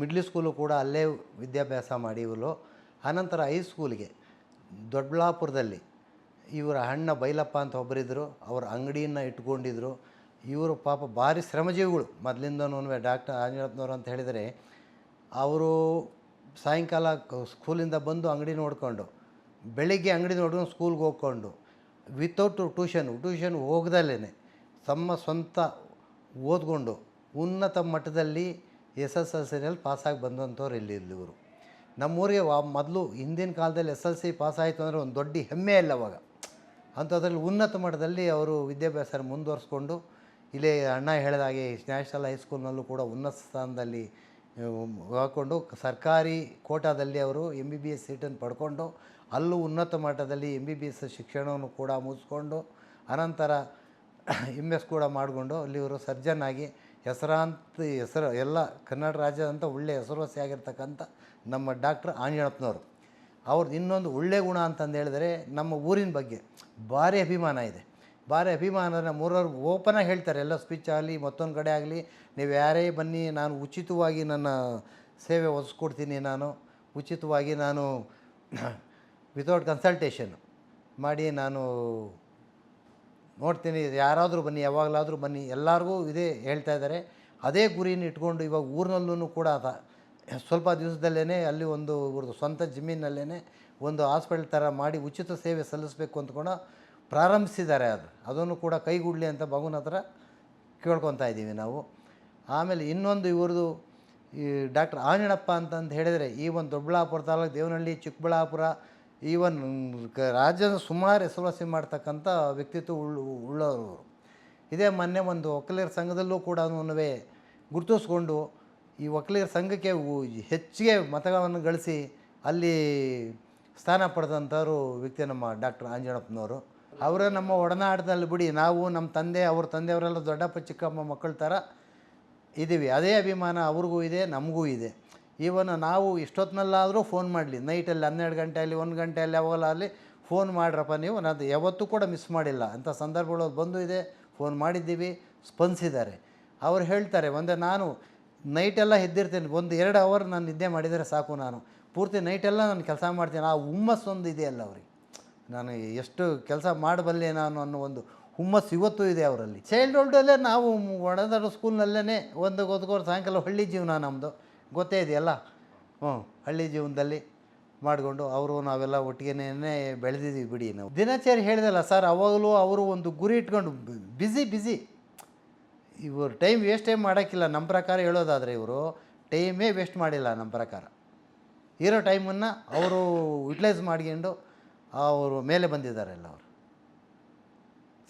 ಮಿಡ್ಲ್ ಸ್ಕೂಲು ಕೂಡ ಅಲ್ಲೇ ವಿದ್ಯಾಭ್ಯಾಸ ಮಾಡಿ ಇವರು. ಆನಂತರ ಹೈಸ್ಕೂಲಿಗೆ ದೊಡ್ಡಬಳ್ಳಾಪುರದಲ್ಲಿ ಇವರ ಅಣ್ಣ ಬೈಲಪ್ಪ ಅಂತ ಒಬ್ಬರಿದ್ದರು ಅವ್ರ ಅಂಗಡಿಯನ್ನು ಇಟ್ಕೊಂಡಿದ್ರು. ಇವರು ಪಾಪ ಭಾರಿ ಶ್ರಮಜೀವಿಗಳು. ಮೊದಲಿಂದನೂ ಡಾಕ್ಟರ್ ಆಂಜನಪ್ಪನವ್ರು ಅಂತ ಹೇಳಿದರೆ, ಅವರು ಸಾಯಂಕಾಲ ಸ್ಕೂಲಿಂದ ಬಂದು ಅಂಗಡಿ ನೋಡಿಕೊಂಡು ಬೆಳಿಗ್ಗೆ ಅಂಗಡಿ ನೋಡ್ಕೊಂಡು ಸ್ಕೂಲ್ಗೆ ಹೋಗ್ಕೊಂಡು ವಿತೌಟ್ ಟ್ಯೂಷನ್ ಟ್ಯೂಷನ್ ಹೋಗ್ದಲ್ಲೇ ತಮ್ಮ ಸ್ವಂತ ಓದ್ಕೊಂಡು, ಉನ್ನತ ಮಟ್ಟದಲ್ಲಿ ಎಸ್ ಎಸ್ ಎಲ್ ಸಿನಲ್ಲಿ ಪಾಸಾಗಿ ಬಂದಂಥವ್ರು ಇಲ್ಲಿ ಇವರು. ನಮ್ಮೂರಿಗೆ ಮೊದಲು ಹಿಂದಿನ ಕಾಲದಲ್ಲಿ ಎಸ್ ಎಲ್ ಸಿ ಪಾಸ್ ಆಯಿತು ಅಂದರೆ ಒಂದು ದೊಡ್ಡ ಹೆಮ್ಮೆ ಇಲ್ಲ ಅವಾಗ. ಅಂಥದ್ರಲ್ಲಿ ಉನ್ನತ ಮಟ್ಟದಲ್ಲಿ ಅವರು ವಿದ್ಯಾಭ್ಯಾಸ ಮುಂದುವರಿಸ್ಕೊಂಡು, ಇಲ್ಲೇ ಅಣ್ಣ ಹೇಳಿದ ಹಾಗೆ ನ್ಯಾಷನಲ್ ಹೈಸ್ಕೂಲ್ನಲ್ಲೂ ಕೂಡ ಉನ್ನತ ಸ್ಥಾನದಲ್ಲಿ ಹಾಕ್ಕೊಂಡು ಸರ್ಕಾರಿ ಕೋಟಾದಲ್ಲಿ ಅವರು ಎಂ ಬಿ ಬಿ ಎಸ್ ಸೀಟನ್ನು ಪಡ್ಕೊಂಡು ಅಲ್ಲೂ ಉನ್ನತ ಮಟ್ಟದಲ್ಲಿ ಎಂ ಬಿ ಬಿ ಎಸ್ ಶಿಕ್ಷಣವನ್ನು ಕೂಡ ಮುಗಿಸ್ಕೊಂಡು ಅನಂತರ ಎಂ ಎಸ್ ಕೂಡ ಮಾಡಿಕೊಂಡು ಅಲ್ಲಿ ಇವರು ಸರ್ಜನ್ ಆಗಿ ಹೆಸರಾಂತ ಹೆಸರು ಎಲ್ಲ ಕನ್ನಡ ರಾಜ್ಯದಂಥ ಒಳ್ಳೆಯ ಹೆಸರುವಾಸಿಯಾಗಿರ್ತಕ್ಕಂಥ ನಮ್ಮ ಡಾಕ್ಟ್ರ್ ಆಂಜನಪ್ಪನವರು. ಅವ್ರದ್ದು ಇನ್ನೊಂದು ಒಳ್ಳೆಯ ಗುಣ ಅಂತಂದು ಹೇಳಿದರೆ ನಮ್ಮ ಊರಿನ ಬಗ್ಗೆ ಭಾರಿ ಅಭಿಮಾನ ಇದೆ. ಭಾರಿ ಅಭಿಮಾನ ಮೂರವ್ರು ಓಪನಾಗಿ ಹೇಳ್ತಾರೆ, ಎಲ್ಲ ಸ್ಪೀಚ್ ಆಗಲಿ, ಮತ್ತೊಂದು ಕಡೆ ಆಗಲಿ, ನೀವು ಯಾರೇ ಬನ್ನಿ, ನಾನು ಉಚಿತವಾಗಿ ನನ್ನ ಸೇವೆ ಒದಗಿಸ್ಕೊಡ್ತೀನಿ ನಾನು. ಉಚಿತವಾಗಿ ನಾನು ವಿತೌಟ್ ಕನ್ಸಲ್ಟೇಷನ್ ಮಾಡಿ ನಾನು ನೋಡ್ತೀನಿ, ಯಾರಾದರೂ ಬನ್ನಿ, ಯಾವಾಗಲಾದರೂ ಬನ್ನಿ, ಎಲ್ಲರಿಗೂ ಇದೇ ಹೇಳ್ತಾ ಇದ್ದಾರೆ. ಅದೇ ಗುರಿನ ಇಟ್ಕೊಂಡು ಇವಾಗ ಊರಿನಲ್ಲೂ ಕೂಡ ಅದ. ಸ್ವಲ್ಪ ದಿವಸದಲ್ಲೇ ಅಲ್ಲಿ ಒಂದು ಇವ್ರದ್ದು ಸ್ವಂತ ಜಮೀನಲ್ಲೇ ಒಂದು ಹಾಸ್ಪಿಟಲ್ ಥರ ಮಾಡಿ ಉಚಿತ ಸೇವೆ ಸಲ್ಲಿಸಬೇಕು ಅಂದ್ಕೊಂಡು ಪ್ರಾರಂಭಿಸಿದ್ದಾರೆ ಅದು. ಅದನ್ನು ಕೂಡ ಕೈಗೂಡಲಿ ಅಂತ ಭಗವನ್ ಹತ್ರ ಕೇಳ್ಕೊತಾ ಇದ್ದೀವಿ ನಾವು. ಆಮೇಲೆ ಇನ್ನೊಂದು ಇವ್ರದ್ದು ಈ ಡಾಕ್ಟರ್ ಆಂಜನಪ್ಪ ಅಂತಂದು ಹೇಳಿದರೆ, ಈ ಒಂದು ದೊಡ್ಡಬಳ್ಳಾಪುರ ತಾಲೂಕು ದೇವನಹಳ್ಳಿ, ಚಿಕ್ಕಬಳ್ಳಾಪುರ ಈವನ್ ರಾಜ್ಯದ ಸುಮಾರು ಹೆಸರುವಾಸಿ ಮಾಡ್ತಕ್ಕಂಥ ವ್ಯಕ್ತಿತ್ವ ಉಳ್ಳು ಉಳ್ಳವರು. ಇದೇ ಮೊನ್ನೆ ಒಂದು ಒಕ್ಕಲಿಗರ ಸಂಘದಲ್ಲೂ ಕೂಡ ಗುರುತಿಸ್ಕೊಂಡು ಈ ಒಕ್ಕಲಿಗರ ಸಂಘಕ್ಕೆ ಹೆಚ್ಚಿಗೆ ಮತಗಳನ್ನು ಗಳಿಸಿ ಅಲ್ಲಿ ಸ್ಥಾನ ಪಡೆದಂಥವ್ರು ವ್ಯಕ್ತಿ ನಮ್ಮ ಡಾಕ್ಟರ್ ಆಂಜನಪ್ಪನವರು. ಅವರೇ ನಮ್ಮ ಒಡನಾಟದಲ್ಲಿ ಬಿಡಿ, ನಾವು ನಮ್ಮ ತಂದೆ, ಅವ್ರ ತಂದೆಯವರೆಲ್ಲ ದೊಡ್ಡಪ್ಪ, ಚಿಕ್ಕಮ್ಮ ಮಕ್ಕಳ ಥರ ಇದ್ದೀವಿ ಅದೇ ಅಭಿಮಾನ ಅವ್ರಿಗೂ ಇದೆ, ನಮಗೂ ಇದೆ. ಈವನ್ ನಾವು ಇಷ್ಟೊತ್ತಿನಲ್ಲಾದರೂ ಫೋನ್ ಮಾಡಲಿ. ನೈಟಲ್ಲಿ ಹನ್ನೆರಡು ಗಂಟೆಯಲ್ಲಿ, ಒಂದು ಗಂಟೆಯಲ್ಲಿ ಯಾವಾಗಲ ಅಲ್ಲಿ ಫೋನ್ ಮಾಡ್ರಪ್ಪ ನೀವು. ನಾನು ಯಾವತ್ತೂ ಕೂಡ ಮಿಸ್ ಮಾಡಿಲ್ಲ. ಅಂಥ ಸಂದರ್ಭಗಳು ಬಂದು ಇದೆ. ಫೋನ್ ಮಾಡಿದ್ದೀವಿ. ಸ್ಪಂದಿಸಿದ್ದಾರೆ. ಅವ್ರು ಹೇಳ್ತಾರೆ, ಒಂದೇ ನಾನು ನೈಟೆಲ್ಲ ಎದ್ದಿರ್ತೀನಿ. ಒಂದು ಎರಡು ಅವರ್ ನಾನು ನಿದ್ದೆ ಮಾಡಿದರೆ ಸಾಕು ನಾನು. ಪೂರ್ತಿ ನೈಟೆಲ್ಲ ನಾನು ಕೆಲಸ ಮಾಡ್ತೀನಿ. ಆ ಹುಮ್ಮಸ್ಸೊಂದು ಇದೆಯಲ್ಲ ಅವ್ರಿಗೆ. ನಾನು ಎಷ್ಟು ಕೆಲಸ ಮಾಡಬಲ್ಲೆ ನಾನು ಅನ್ನೋ ಒಂದು ಹುಮ್ಮಸ್ಸು ಇವತ್ತು ಇದೆ ಅವರಲ್ಲಿ. ಚೈಲ್ಡ್ಹುಡ್ಡಲ್ಲೇ ನಾವು ಒಡೆದಾಡೋ ಸ್ಕೂಲ್ನಲ್ಲೇ ಒಂದು ಗೊತ್ಕೋರು ಸಾಯಂಕಾಲ ಹಳ್ಳಿ ಜೀವನ ನಮ್ಮದು ಗೊತ್ತೇ ಇದೆಯಲ್ಲ? ಹ್ಞೂ ಹಳ್ಳಿ ಜೀವನದಲ್ಲಿ ಮಾಡಿಕೊಂಡು ಅವರು ನಾವೆಲ್ಲ ಒಟ್ಟಿಗೆನೇ ಬೆಳೆದಿದ್ದೀವಿ ಬಿಡಿ ನಾವು. ದಿನಚರಿ ಹೇಳಿದಲ್ಲ ಸರ್, ಅವಾಗಲೂ ಅವರು ಒಂದು ಗುರಿ ಇಟ್ಕೊಂಡು ಬ್ಯುಸಿ ಬ್ಯುಸಿ ಇವರು ಟೈಮ್ ವೇಸ್ಟ್ ಟೈಮ್ ಮಾಡೋಕ್ಕಿಲ್ಲ. ನಮ್ಮ ಪ್ರಕಾರ ಹೇಳೋದಾದರೆ ಇವರು ಟೈಮೇ ವೇಸ್ಟ್ ಮಾಡಿಲ್ಲ ನಮ್ಮ ಪ್ರಕಾರ. ಇರೋ ಟೈಮನ್ನು ಅವರು ಯುಟಿಲೈಸ್ ಮಾಡ್ಕೊಂಡು ಅವರು ಮೇಲೆ ಬಂದಿದ್ದಾರೆ ಎಲ್ಲ ಅವರು.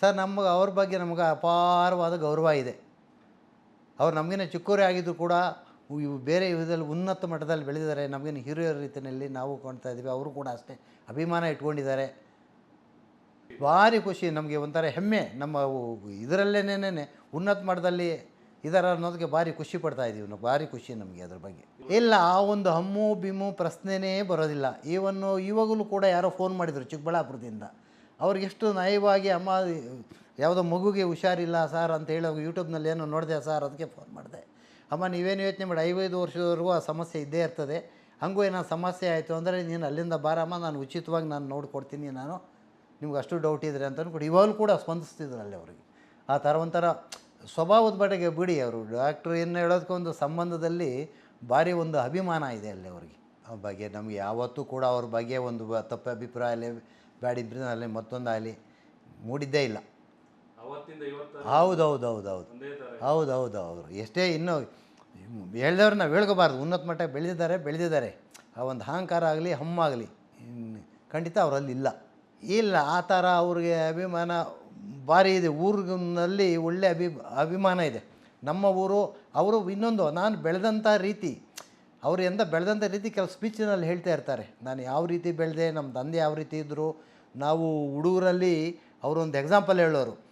ಸರ್, ನಮಗೆ ಅವ್ರ ಬಗ್ಗೆ ನಮಗೆ ಅಪಾರವಾದ ಗೌರವ ಇದೆ. ಅವ್ರು ನಮಗಿನ ಚಿಕ್ಕೋರೇ ಆಗಿದ್ದು ಕೂಡ ಇವು ಬೇರೆ ವಿಧದಲ್ಲಿ ಉನ್ನತ ಮಟ್ಟದಲ್ಲಿ ಬೆಳೆದಿದ್ದಾರೆ. ನಮಗೇನು ಹಿರಿಯರ ರೀತಿಯಲ್ಲಿ ನಾವು ಕಾಣ್ತಾ ಇದ್ದೀವಿ. ಅವರು ಕೂಡ ಅಷ್ಟೇ ಅಭಿಮಾನ ಇಟ್ಕೊಂಡಿದ್ದಾರೆ. ಭಾರಿ ಖುಷಿ ನಮಗೆ ಒಂಥರ ಹೆಮ್ಮೆ. ನಮ್ಮ ಇದರಲ್ಲೇನೇನೇ ಉನ್ನತ ಮಟ್ಟದಲ್ಲಿ ಇದರ ಅನ್ನೋದಕ್ಕೆ ಭಾರಿ ಖುಷಿ ಪಡ್ತಾ ಇದ್ದೀವಿ ನಾವು. ಭಾರಿ ಖುಷಿ ನಮಗೆ ಅದ್ರ ಬಗ್ಗೆ. ಇಲ್ಲ, ಆ ಒಂದು ಹಮ್ಮು ಬಿಮ್ಮು ಪ್ರಶ್ನೆನೇ ಬರೋದಿಲ್ಲ. ಈವನ್ನು ಇವಾಗಲೂ ಕೂಡ ಯಾರೋ ಫೋನ್ ಮಾಡಿದರು ಚಿಕ್ಕಬಳ್ಳಾಪುರದಿಂದ. ಅವ್ರಿಗೆ ಎಷ್ಟು ನಯವಾಗಿ ಅಮ್ಮ ಯಾವುದೋ ಮಗುಗೆ ಹುಷಾರಿಲ್ಲ ಸರ್ ಅಂತ ಹೇಳೋ ಯೂಟ್ಯೂಬ್ನಲ್ಲಿ ಏನೋ ನೋಡಿದೆ ಸರ್ ಅದಕ್ಕೆ ಫೋನ್ ಮಾಡಿದೆ. ಅಮ್ಮ ನೀವೇನು ಯೋಚನೆ ಮಾಡಿ ಐವೈದು ವರ್ಷದವರೆಗೂ ಆ ಸಮಸ್ಯೆ ಇದ್ದೇ ಇರ್ತದೆ. ಹಂಗೂ ಏನೋ ಸಮಸ್ಯೆ ಆಯಿತು ಅಂದರೆ ನೀನು ಅಲ್ಲಿಂದ ಬಾರಮ್ಮ ನಾನು ಉಚಿತವಾಗಿ ನಾನು ನೋಡ್ಕೊಡ್ತೀನಿ ನಾನು. ನಿಮ್ಗೆ ಅಷ್ಟು ಡೌಟ್ ಇದ್ದರೆ ಅಂತ ಅಂದ್ಕೊಂಡು ಇವಾಗಲೂ ಕೂಡ ಸ್ಪಂದಿಸ್ತಿದ್ರು ಅಲ್ಲಿ ಅವರಿಗೆ. ಆ ಥರ ಒಂಥರ ಸ್ವಭಾವದ ಬಟ್ಟೆಗೆ ಬಿಡಿ ಅವರು. ಡಾಕ್ಟ್ರು ಏನು ಹೇಳೋದಕ್ಕೊಂದು ಸಂಬಂಧದಲ್ಲಿ ಭಾರಿ ಒಂದು ಅಭಿಮಾನ ಇದೆ ಅಲ್ಲಿ ಅವರಿಗೆ. ಆ ಬಗ್ಗೆ ನಮಗೆ ಯಾವತ್ತೂ ಕೂಡ ಅವ್ರ ಬಗ್ಗೆ ಒಂದು ತಪ್ಪು ಅಭಿಪ್ರಾಯ ಆಗಲಿ ಬ್ಯಾಡಿದ್ರೆ ಅಲ್ಲಿ ಮತ್ತೊಂದಾಗಲಿ ಮೂಡಿದ್ದೇ ಇಲ್ಲ. ಹೌದು ಹೌದು ಹೌದು ಹೌದು ಹೌದು ಹೌದು ಅವರು. ಎಷ್ಟೇ ಇನ್ನೂ ಹೇಳ್ದವ್ರು ನಾವು ಹೇಳ್ಕೋಬಾರ್ದು. ಉನ್ನತ ಮಟ್ಟ ಬೆಳೆದಿದ್ದಾರೆ ಬೆಳೆದಿದ್ದಾರೆ. ಆ ಒಂದು ಅಹಂಕಾರ ಆಗಲಿ ಹಮ್ಮಾಗಲಿ ಖಂಡಿತ ಅವರಲ್ಲಿ ಇಲ್ಲ. ಇಲ್ಲ, ಆ ಥರ ಅವ್ರಿಗೆ ಅಭಿಮಾನ ಭಾರಿ ಇದೆ. ಊರಿನಲ್ಲಿ ಒಳ್ಳೆ ಅಭಿ, ಅಭಿಮಾನ ಇದೆ. ನಮ್ಮ ಊರು, ಅವರು ಇನ್ನೊಂದು, ನಾನು ಬೆಳೆದಂಥ ರೀತಿ, ಅವರು ಎಂದ ಬೆಳೆದಂಥ ರೀತಿ ಕೆಲವು ಸ್ಪೀಚಿನಲ್ಲಿ ಹೇಳ್ತಾ ಇರ್ತಾರೆ. ನಾನು ಯಾವ ರೀತಿ ಬೆಳೆದೆ, ನಮ್ಮ ತಂದೆ ಯಾವ ರೀತಿ ಇದ್ದರು ನಾವು ಹುಡುಗರಲ್ಲಿ ಅವರೊಂದು ಎಕ್ಸಾಂಪಲ್ ಹೇಳೋರು.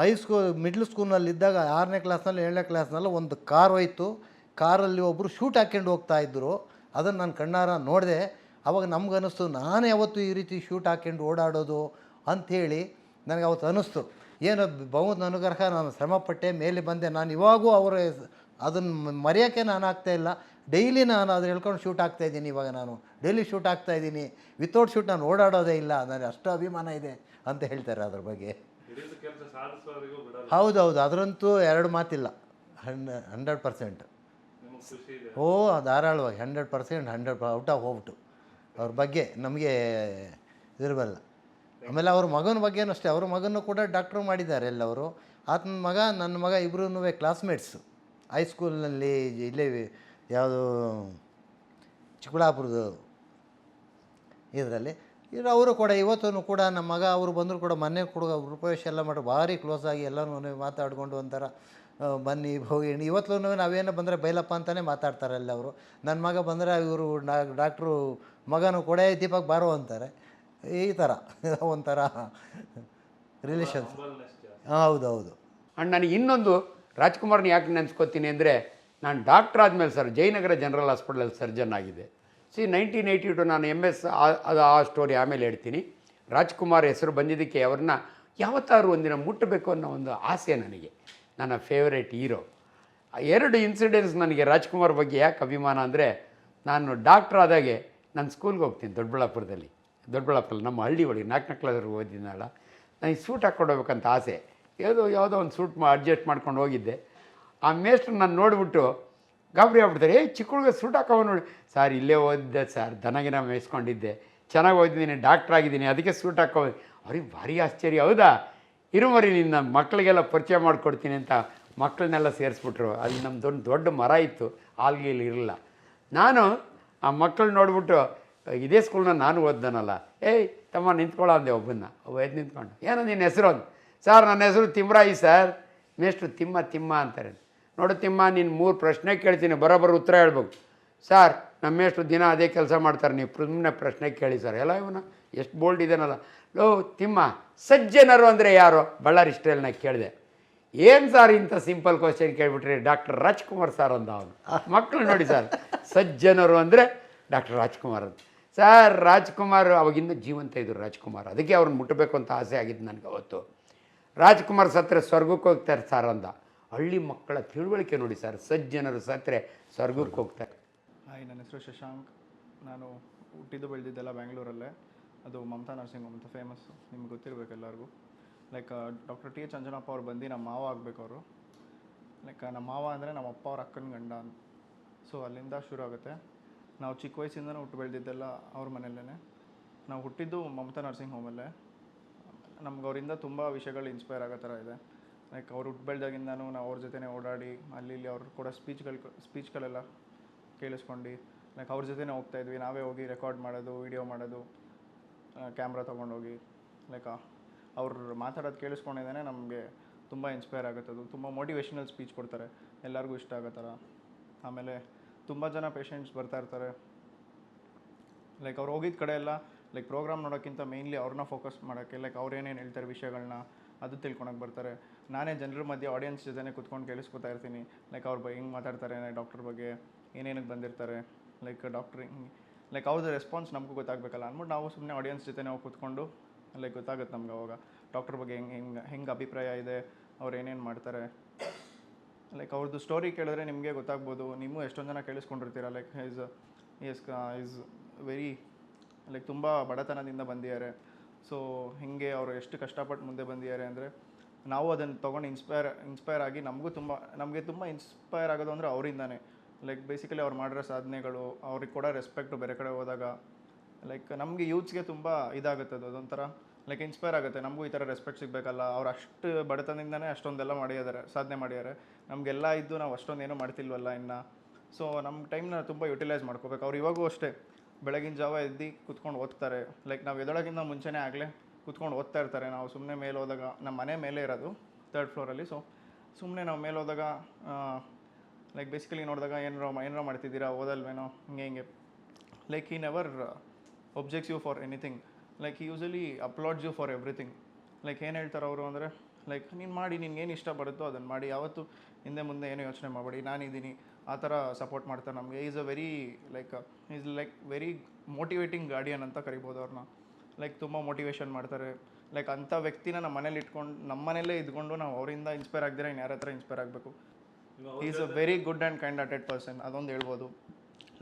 ಹೈಸ್ಕೂಲ್ ಮಿಡ್ಲ್ ಸ್ಕೂಲ್ನಲ್ಲಿ ಇದ್ದಾಗ ಆರನೇ ಕ್ಲಾಸ್ನಲ್ಲಿ ಏಳನೇ ಕ್ಲಾಸ್ನಲ್ಲಿ ಒಂದು ಕಾರ್ ಹೋಯ್ತು. ಕಾರಲ್ಲಿ ಒಬ್ಬರು ಶೂಟ್ ಹಾಕ್ಕೊಂಡು ಹೋಗ್ತಾ ಇದ್ದರು ಅದನ್ನು ನಾನು ಕಣ್ಣಾರ ನೋಡಿದೆ. ಅವಾಗ ನಮ್ಗೆ ಅನ್ನಿಸ್ತು ನಾನು ಯಾವತ್ತೂ ಈ ರೀತಿ ಶೂಟ್ ಹಾಕ್ಕೊಂಡು ಓಡಾಡೋದು ಅಂಥೇಳಿ ನನಗೆ ಅವತ್ತು ಅನ್ನಿಸ್ತು. ಏನೋ ಬಹುದ ಅನುಗ್ರಹ, ನಾನು ಶ್ರಮಪಟ್ಟೆ, ಮೇಲೆ ಬಂದೆ. ನಾನು ಇವಾಗೂ ಅವರ ಅದನ್ನು ಮರೆಯೋಕ್ಕೆ ನಾನು ಆಗ್ತಾ ಇಲ್ಲ. ಡೈಲಿ ನಾನು ಅದನ್ನು ಹೇಳ್ಕೊಂಡು ಶೂಟ್ ಆಗ್ತಾ ಇದ್ದೀನಿ ಇವಾಗ ನಾನು. ಡೈಲಿ ಶೂಟ್ ಆಗ್ತಾ ಇದ್ದೀನಿ. ವಿತೌಟ್ ಶೂಟ್ ನಾನು ಓಡಾಡೋದೇ ಇಲ್ಲ. ನನಗೆ ಅಷ್ಟು ಅಭಿಮಾನ ಇದೆ ಅಂತ ಹೇಳ್ತಾರೆ ಅದ್ರ ಬಗ್ಗೆ. ಹೌದೌದು ಅದರಂತೂ ಎರಡು ಮಾತಿಲ್ಲ. ಹಂಡ್ ಹಂಡ್ರೆಡ್ ಪರ್ಸೆಂಟ್ ಓ ಧಾರಾಳವಾಗಿ hundred percent hundred out of out ಅವ್ರ ಬಗ್ಗೆ ನಮಗೆ ಇರಬಲ್ಲ ಆಮೇಲೆ ಅವ್ರ ಮಗನ ಬಗ್ಗೆನೂ ಅಷ್ಟೇ ಅವ್ರ ಮಗನೂ ಕೂಡ ಡಾಕ್ಟ್ರು ಮಾಡಿದ್ದಾರೆ ಎಲ್ಲವರು. ಆತನ ಮಗ ನನ್ನ ಮಗ ಇಬ್ಬರೂ ಕ್ಲಾಸ್ಮೇಟ್ಸು ಹೈಸ್ಕೂಲ್ನಲ್ಲಿ ಇಲ್ಲೇ ಯಾವುದು ಚಿಕ್ಕಬಳ್ಳಾಪುರದ ಇದರಲ್ಲಿ. ಇನ್ನು ಅವರು ಕೂಡ ಇವತ್ತೂ ಕೂಡ ನಮ್ಮ ಮಗ, ಅವರು ಬಂದರೂ ಕೂಡ ಮೊನ್ನೆ ಕೂಡ ರೂಪೇಶ್ ಎಲ್ಲ ಮಾಡಿ ಭಾರಿ ಕ್ಲೋಸ್ ಆಗಿ ಎಲ್ಲನೂ ಮಾತಾಡಿಕೊಂಡು ಒಂಥರ ಬನ್ನಿ, ಹೋಗಿ. ಇವತ್ತೂ ನಾವೇನು ಬಂದರೆ ಬೈಲಪ್ಪ ಅಂತಲೇ ಮಾತಾಡ್ತಾರೆ ಅಲ್ಲಿ ಅವರು. ನನ್ನ ಮಗ ಬಂದರೆ ಇವರು ಡಾಕ್ಟ್ರು ಮಗನು ಕೂಡ ದೀಪಕ್ ಬಾರೋ ಅಂತಾರೆ. ಈ ಥರ ಒಂಥರ ರಿಲೇಷನ್ಸ್ ಹೌದೌದು. ಆ್ಯಂಡ್ ನನಗೆ ಇನ್ನೊಂದು ರಾಜ್ಕುಮಾರ್ನ ಯಾಕೆ ನೆನೆಸ್ಕೋತೀನಿ ಅಂದರೆ, ನಾನು ಡಾಕ್ಟ್ರ್ ಆದಮೇಲೆ ಸರ್, ಜಯನಗರ ಜನರಲ್ ಹಾಸ್ಪಿಟಲಲ್ಲಿ ಸರ್ಜನ್ ಆಗಿದೆ. ಸಿ ನೈನ್ಟೀನ್ ಏಯ್ಟಿ ಟು ನಾನು ಎಂ ಎಸ್ ಅದು ಆ ಸ್ಟೋರಿ ಆಮೇಲೆ ಹೇಳ್ತೀನಿ. ರಾಜ್ಕುಮಾರ್ ಹೆಸರು ಬಂದಿದ್ದಕ್ಕೆ ಅವ್ರನ್ನ ಯಾವತ್ತಾದ್ರೂ ಒಂದಿನ ಮುಟ್ಟಬೇಕು ಅನ್ನೋ ಒಂದು ಆಸೆ ನನಗೆ. ನನ್ನ ಫೇವ್ರೇಟ್ ಹೀರೋ ಎರಡು ಇನ್ಸಿಡೆಂಟ್ಸ್ ನನಗೆ ರಾಜ್ಕುಮಾರ್ ಬಗ್ಗೆ ಯಾಕೆ ಅಭಿಮಾನ ಅಂದರೆ ನಾನು ಡಾಕ್ಟ್ರ್ ಆದಾಗೆ ನಾನು ಸ್ಕೂಲ್ಗೆ ಹೋಗ್ತೀನಿ ದೊಡ್ಡಬಳ್ಳಾಪುರದಲ್ಲಿ ದೊಡ್ಡಬಳ್ಳಾಪುರ ನಮ್ಮ ಹಳ್ಳಿ ಒಳಗೆ ನಾಲ್ಕನೇ ಕ್ಲಾಸ್ ಓದಿದ್ದಾಳ ನನಗೆ ಸೂಟ್ ಹಾಕ್ಕೊಂಡು ಹೋಗ್ಬೇಕಂತ ಆಸೆ. ಯಾವುದೋ ಯಾವುದೋ ಒಂದು ಸೂಟ್ ಮಾ ಅಡ್ಜಸ್ಟ್ ಮಾಡ್ಕೊಂಡು ಹೋಗಿದ್ದೆ. ಆ ಮೇಸ್ಟ್ರು ನಾನು ನೋಡಿಬಿಟ್ಟು ಗಾಬರಿ ಆಗ್ಬಿಡ್ತಾರೆ, ಏ ಚಿಕ್ಕ ಹುಡುಗ ಸೂಟ್ ಹಾಕವ ನೋಡಿ. ಸರ್, ಇಲ್ಲೇ ಓದಿದ್ದೆ ಸರ್, ದನಗಿನ ಮೇಯಿಸ್ಕೊಂಡಿದ್ದೆ. ಚೆನ್ನಾಗಿ ಓದಿದ್ದೀನಿ, ಡಾಕ್ಟ್ರ್ ಆಗಿದ್ದೀನಿ, ಅದಕ್ಕೆ ಸೂಟ್ ಹಾಕೋ ಅವ್ರಿಗೆ ಭಾರಿ ಆಶ್ಚರ್ಯ, ಹೌದಾ? ಇರು ನಿನ್ನ ಮಕ್ಕಳಿಗೆಲ್ಲ ಪರಿಚಯ ಮಾಡಿಕೊಡ್ತೀನಿ ಅಂತ ಮಕ್ಕಳನ್ನೆಲ್ಲ ಸೇರಿಸ್ಬಿಟ್ರು. ಅಲ್ಲಿ ನಮ್ಮ ದೊಡ್ಡ ದೊಡ್ಡ ಮರ ಇತ್ತು ಆಲ್ಗೀಲಿ ಇರಲಿಲ್ಲ. ನಾನು ಆ ಮಕ್ಕಳು ನೋಡಿಬಿಟ್ಟು, ಇದೇ ಸ್ಕೂಲ್ನ ನಾನು ಓದ್ದನಲ್ಲ. ಏಯ್, ತಮ್ಮ ನಿಂತ್ಕೊಳ್ಳೋ ಅಂದೆ ಒಬ್ಬನ್ನ. ಒಬ್ಬ ಎದ್ದು ನಿಂತ್ಕೊಂಡು. ಏನೋ ನಿನ್ನ ಹೆಸರು? ಸರ್, ನನ್ನ ಹೆಸರು ತಿಮ್ರಾಯಿ, ಸರ್. ಮೇಷ್ಟ್ರು ತಿಮ್ಮ ತಿಮ್ಮ ಅಂತಾರೆ. ನೋಡು ತಿಮ್ಮ, ನೀನು ಮೂರು ಪ್ರಶ್ನೆ ಕೇಳ್ತೀನಿ ಬರೋಬ್ಬರ ಉತ್ತರ ಹೇಳ್ಬೇಕು. ಸರ್, ನಮ್ಮೆಷ್ಟು ದಿನ ಅದೇ ಕೆಲಸ ಮಾಡ್ತಾರೆ, ನೀವು ಸುಮ್ಮನೆ ಪ್ರಶ್ನೆ ಕೇಳಿ ಸರ್. ಎಲ್ಲ ಇವನ ಎಷ್ಟು ಬೋಲ್ಡ್ ಇದೇನಲ್ಲ. ಲೋ, ತಿಮ್ಮ, ಸಜ್ಜನರು ಅಂದರೆ ಯಾರು? ಬಳ್ಳಾರಿ ಸ್ಟೈಲ್ನ ಕೇಳಿದೆ. ಏನು ಸರ್ ಇಂಥ ಸಿಂಪಲ್ ಕ್ವಶನ್ ಕೇಳಿಬಿಟ್ರಿ? ಡಾಕ್ಟರ್ ರಾಜ್ಕುಮಾರ್ ಸರ್ ಅಂದ ಅವನು. ಮಕ್ಕಳು ನೋಡಿ ಸರ್, ಸಜ್ಜನರು ಅಂದರೆ ಡಾಕ್ಟರ್ ರಾಜ್ಕುಮಾರ್ ಅಂತ. ಸರ್, ರಾಜ್ಕುಮಾರ್ ಅವಾಗಿಂದ ಜೀವಂತ ಇದ್ರು ರಾಜ್ಕುಮಾರ್. ಅದಕ್ಕೆ ಅವ್ರನ್ನ ಮುಟ್ಟಬೇಕು ಅಂತ ಆಸೆ ಆಗಿದ್ದು ನನಗೆ ಅವತ್ತು. ರಾಜ್ಕುಮಾರ್ ಸತ್ರ ಸ್ವರ್ಗಕ್ಕೆ ಹೋಗ್ತಾರೆ ಸರ್ ಅಂದ ಹಳ್ಳಿ ಮಕ್ಕಳ ತಿಳುವಳಿಕೆ ನೋಡಿ ಸರ್. ಸಜ್ಜನರು ಸತ್ತರೆ ಸ್ವರ್ಗಕ್ಕೆ ಹೋಗ್ತಾರೆ. ಹಾಯ್, ನನ್ನ ಹೆಸರು ಶಶಾಂಕ್. ನಾನು ಹುಟ್ಟಿದ್ದು ಬೆಳೆದಿದ್ದೆಲ್ಲ ಬ್ಯಾಂಗ್ಳೂರಲ್ಲೇ. ಅದು ಮಮತಾ ನರ್ಸಿಂಗ್ ಹೋಮ್ ಅಂತ ಫೇಮಸ್ಸು ನಿಮ್ಗೆ ಗೊತ್ತಿರಬೇಕು ಎಲ್ಲರಿಗೂ. Like doctor T H Anjanappa ಅವ್ರು ಬಂದು ನಮ್ಮ ಮಾವ ಆಗಬೇಕು ಅವರು. ಲೈಕ್ ನಮ್ಮ ಮಾವ ಅಂದರೆ ನಮ್ಮ ಅಪ್ಪ ಅವ್ರ ಅಕ್ಕನ ಗಂಡ ಅಂತ. ಸೊ ಅಲ್ಲಿಂದ ಶುರು ಆಗುತ್ತೆ. ನಾವು ಚಿಕ್ಕ ವಯಸ್ಸಿಂದನೂ ಹುಟ್ಟು ಬೆಳೆದಿದ್ದೆಲ್ಲ ಅವ್ರ ಮನೆಯಲ್ಲೇ ನಾವು ಹುಟ್ಟಿದ್ದು ಮಮತಾ ನರ್ಸಿಂಗ್ ಹೋಮಲ್ಲೇ ನಮ್ಗೆ ಅವರಿಂದ ತುಂಬ ವಿಷಯಗಳು ಇನ್ಸ್ಪೈರ್ ಆಗೋ ಥರ ಇದೆ. ಲೈಕ್ ಅವ್ರು ಹುಟ್ಟು ಬೆಳೆದಾಗಿಂದನೂ ನಾವು ಅವ್ರ ಜೊತೆನೇ ಓಡಾಡಿ ಅಲ್ಲಿ ಇಲ್ಲಿ ಅವ್ರು ಕೊಡೋ ಸ್ಪೀಚ್ಗಳು ಸ್ಪೀಚ್ಗಳೆಲ್ಲ ಕೇಳಿಸ್ಕೊಂಡು ಲೈಕ್ ಅವ್ರ ಜೊತೆನೇ ಹೋಗ್ತಾ ಇದ್ವಿ. ನಾವೇ ಹೋಗಿ ರೆಕಾರ್ಡ್ ಮಾಡೋದು ವಿಡಿಯೋ ಮಾಡೋದು ಕ್ಯಾಮ್ರಾ ತೊಗೊಂಡೋಗಿ ಲೈಕ್ ಅವ್ರು ಮಾತಾಡೋದು ಕೇಳಿಸ್ಕೊಂಡಿದ್ದಾನೆ ನಮಗೆ ತುಂಬ ಇನ್ಸ್ಪೈರ್ ಆಗುತ್ತೆ. ಅದು ತುಂಬ ಮೋಟಿವೇಷನಲ್ ಸ್ಪೀಚ್ ಕೊಡ್ತಾರೆ. ಎಲ್ಲರಿಗೂ ಇಷ್ಟ ಆಗೋ ಆಮೇಲೆ ತುಂಬ ಜನ ಪೇಷಂಟ್ಸ್ ಬರ್ತಾ ಇರ್ತಾರೆ. ಲೈಕ್ ಅವ್ರು ಹೋಗಿದ್ದ ಕಡೆ ಎಲ್ಲ ಲೈಕ್ ಪ್ರೋಗ್ರಾಮ್ ನೋಡೋಕ್ಕಿಂತ ಮೇಯ್ನ್ಲಿ ಅವ್ರನ್ನ ಫೋಕಸ್ ಮಾಡೋಕ್ಕೆ ಲೈಕ್ ಅವ್ರು ಏನೇನು ಹೇಳ್ತಾರೆ ವಿಷಯಗಳನ್ನ ಅದು ತಿಳ್ಕೊಳಕ್ಕೆ ಬರ್ತಾರೆ. ನಾನೇ ಜನರ ಮಧ್ಯೆ ಆಡಿಯನ್ಸ್ ಜೊತೆ ಕುತ್ಕೊಂಡು ಕೇಳಿಸ್ಕೊತಾ ಇರ್ತೀನಿ. ಲೈಕ್ ಅವ್ರ ಬಗ್ಗೆ ಹಿಂಗೆ ಮಾತಾಡ್ತಾರೆ ಡಾಕ್ಟರ್ ಬಗ್ಗೆ, ಏನೇನಕ್ಕೆ ಬಂದಿರ್ತಾರೆ ಲೈಕ್ ಡಾಕ್ಟ್ರ್ ಲೈಕ್ ಅವ್ರದ್ದು ರೆಸ್ಪಾನ್ಸ್ ನಮಗೂ ಗೊತ್ತಾಗಬೇಕಲ್ಲ. ಅಂದ್ಬಿಟ್ಟು ನಾವು ಸುಮ್ಮನೆ ಆಡಿಯನ್ಸ್ ಜೊತೆ ನಾವು ಕೂತ್ಕೊಂಡು ಲೈಕ್ ಗೊತ್ತಾಗುತ್ತೆ ನಮ್ಗೆ ಅವಾಗ. ಡಾಕ್ಟರ್ ಬಗ್ಗೆ ಹೆಂಗೆ ಹೆಂಗೆ ಹೆಂಗೆ ಅಭಿಪ್ರಾಯ ಇದೆ, ಅವ್ರು ಏನೇನು ಮಾಡ್ತಾರೆ. ಲೈಕ್ ಅವ್ರದ್ದು ಸ್ಟೋರಿ ಕೇಳಿದ್ರೆ ನಿಮಗೆ ಗೊತ್ತಾಗ್ಬೋದು. ನೀವು ಎಷ್ಟೊಂದು ಜನ ಕೇಳಿಸ್ಕೊಂಡಿರ್ತೀರ. Like is is is very like ತುಂಬ ಬಡತನದಿಂದ ಬಂದಿದ್ದಾರೆ. ಸೊ ಹೀಗೆ ಅವರು ಎಷ್ಟು ಕಷ್ಟಪಟ್ಟು ಮುಂದೆ ಬಂದಿದ್ದಾರೆ ಅಂದರೆ ನಾವು ಅದನ್ನು ತೊಗೊಂಡು ಇನ್ಸ್ಪೈರ್ ಇನ್ಸ್ಪೈರ್ ಆಗಿ ನಮಗೂ ತುಂಬ, ನಮಗೆ ತುಂಬ ಇನ್ಸ್ಪೈರ್ ಆಗೋದು ಅಂದರೆ ಅವರಿಂದಾನೆ. ಲೈಕ್ ಬೇಸಿಕಲಿ ಅವ್ರು ಮಾಡಿರೋ ಸಾಧನೆಗಳು, ಅವ್ರಿಗೆ ಕೊಡೋ ರೆಸ್ಪೆಕ್ಟು ಬೇರೆ ಕಡೆ ಹೋದಾಗ ಲೈಕ್ ನಮಗೆ ಯೂತ್ಸ್ಗೆ ತುಂಬ ಇದಾಗುತ್ತೆ ಅದು ಅದೊಂಥರ. ಲೈಕ್ ಇನ್ಸ್ಪೈರ್ ಆಗುತ್ತೆ. ನಮಗೂ ಈ ಥರ ರೆಸ್ಪೆಕ್ಟ್ ಸಿಗಬೇಕಲ್ಲ. ಅವ್ರು ಅಷ್ಟು ಬಡತನದಿಂದನೇ ಅಷ್ಟೊಂದೆಲ್ಲ ಮಾಡಿದ್ದಾರೆ, ಸಾಧನೆ ಮಾಡಿದ್ದಾರೆ. ನಮಗೆಲ್ಲ ಇದ್ದು ನಾವು ಅಷ್ಟೊಂದೇನೂ ಮಾಡ್ತಿಲ್ವಲ್ಲ ಇನ್ನು. ಸೊ ನಮ್ಮ ಟೈಮ್ನ ತುಂಬ ಯುಟಿಲೈಸ್ ಮಾಡ್ಕೋಬೇಕು. ಅವ್ರು ಇವಾಗೂ ಅಷ್ಟೇ. ಬೆಳಗಿನ ಜಾವ ಎದ್ದು ಕುತ್ಕೊಂಡು ಓದ್ತಾರೆ. ಲೈಕ್ ನಾವು ಎದೊಳಗಿಂತ ಮುಂಚೆನೇ ಆಗಲೇ ಕುತ್ಕೊಂಡು ಓದ್ತಾ ಇರ್ತಾರೆ. ನಾವು ಸುಮ್ಮನೆ ಮೇಲೆ ಹೋದಾಗ ನಮ್ಮ ಮನೆ ಮೇಲೆ ಇರೋದು ತರ್ಡ್ ಫ್ಲೋರಲ್ಲಿ ಸೊ ಸುಮ್ಮನೆ ನಾವು ಮೇಲೆ ಹೋದಾಗ ಲೈಕ್ ಬೇಸಿಕಲಿ ನೋಡಿದಾಗ ಏನಾರ ಏನಾರ ಮಾಡ್ತಿದ್ದೀರಾ? ಓದಲ್ವೇನೋ? ಹಿಂಗೆ ಹಿಂಗೆ. Like he never objects you for anything like usually applauds you for everything like ಏನು ಹೇಳ್ತಾರೆ ಅವರು ಅಂದರೆ ಲೈಕ್ ನೀನು ಮಾಡಿ, ನಿನ್ಗೆ ಏನು ಇಷ್ಟ ಬರುತ್ತೋ ಅದನ್ನು ಮಾಡಿ. ಯಾವತ್ತು ಹಿಂದೆ ಮುಂದೆ ಏನು ಯೋಚನೆ ಮಾಡಬೇಡಿ. ನಾನಿದ್ದೀನಿ. ಆ ಥರ ಸಪೋರ್ಟ್ ಮಾಡ್ತಾರೆ ನಮಗೆ. Is a very like is like very motivating guardian ಅಂತ ಕರಿಬೋದು ಅವ್ರನ್ನ. ಲೈಕ್ ತುಂಬ ಮೋಟಿವೇಶನ್ ಮಾಡ್ತಾರೆ. ಲೈಕ್ ಅಂಥ ವ್ಯಕ್ತಿನ ನಮ್ಮ ಮನೇಲಿ ಇಟ್ಕೊಂಡು ನಮ್ಮ ಮನೇಲೇ ಇದ್ಕೊಂಡು ನಾವು ಅವರಿಂದ ಇನ್ಸ್ಪೈರ್ ಆಗದಿರ ಇನ್ನು ಯಾರ ಹತ್ರ ಇನ್ಸ್ಪೈರ್ ಆಗಬೇಕು is a very good and kind hearted person ಅದೊಂದು ಹೇಳ್ಬೋದು.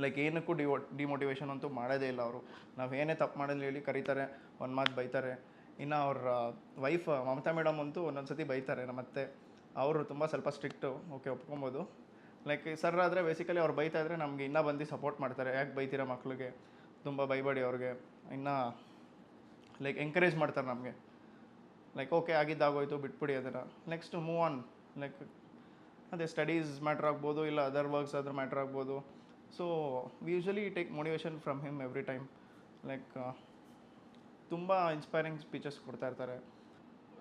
ಲೈಕ್ ಏನಕ್ಕೂ ಡಿವೋ ಡಿಮೋಟಿವೇಶನ್ ಅಂತೂ ಮಾಡೋದೇ ಇಲ್ಲ ಅವರು. ನಾವು ಏನೇ ತಪ್ಪು ಮಾಡಲಿ ಹೇಳಿ ಕರೀತಾರೆ ಒಂದು ಮಾತು ಬೈತಾರೆ. ಇನ್ನು ಅವ್ರ ವೈಫ್ ಮಮತಾ ಮೇಡಮ್ ಅಂತೂ ಒಂದೊಂದು ಸತಿ ಬೈತಾರೆ ನಮ್ಮ ಅತ್ತೆ. ಅವರು ತುಂಬ ಸ್ವಲ್ಪ ಸ್ಟ್ರಿಕ್ಟು ಓಕೆ ಒಪ್ಕೊಬೋದು. ಲೈಕ್ ಸರ್ ಆದರೆ ಬೇಸಿಕಲಿ ಅವ್ರು ಬೈತಾ ಇದ್ರೆ ನಮಗೆ ಇನ್ನೂ ಬಂದು ಸಪೋರ್ಟ್ ಮಾಡ್ತಾರೆ. ಯಾಕೆ ಬೈತೀರಾ ಮಕ್ಳಿಗೆ? ತುಂಬ ಬೈಬೇಡಿ ಅವ್ರಿಗೆ. ಇನ್ನೂ ಲೈಕ್ ಎಂಕರೇಜ್ ಮಾಡ್ತಾರೆ ನಮಗೆ. ಲೈಕ್ ಓಕೆ ಆಗಿದ್ದಾಗೋಯ್ತು, ಬಿಟ್ಬಿಡಿ ಅದನ್ನು. ನೆಕ್ಸ್ಟ್ ಮೂವ್ ಆನ್ ಲೈಕ್ ಅದೇ ಸ್ಟಡೀಸ್ ಮ್ಯಾಟ್ರ್ ಆಗ್ಬೋದು, ಇಲ್ಲ ಅದರ್ ವರ್ಕ್ಸ್ ಅದ್ರ ಮ್ಯಾಟ್ರ್ ಆಗ್ಬೋದು. So usually take motivation from him every time like ತುಂಬ ಇನ್ಸ್ಪೈರಿಂಗ್ ಸ್ಪೀಚಸ್ ಕೊಡ್ತಾ ಇರ್ತಾರೆ.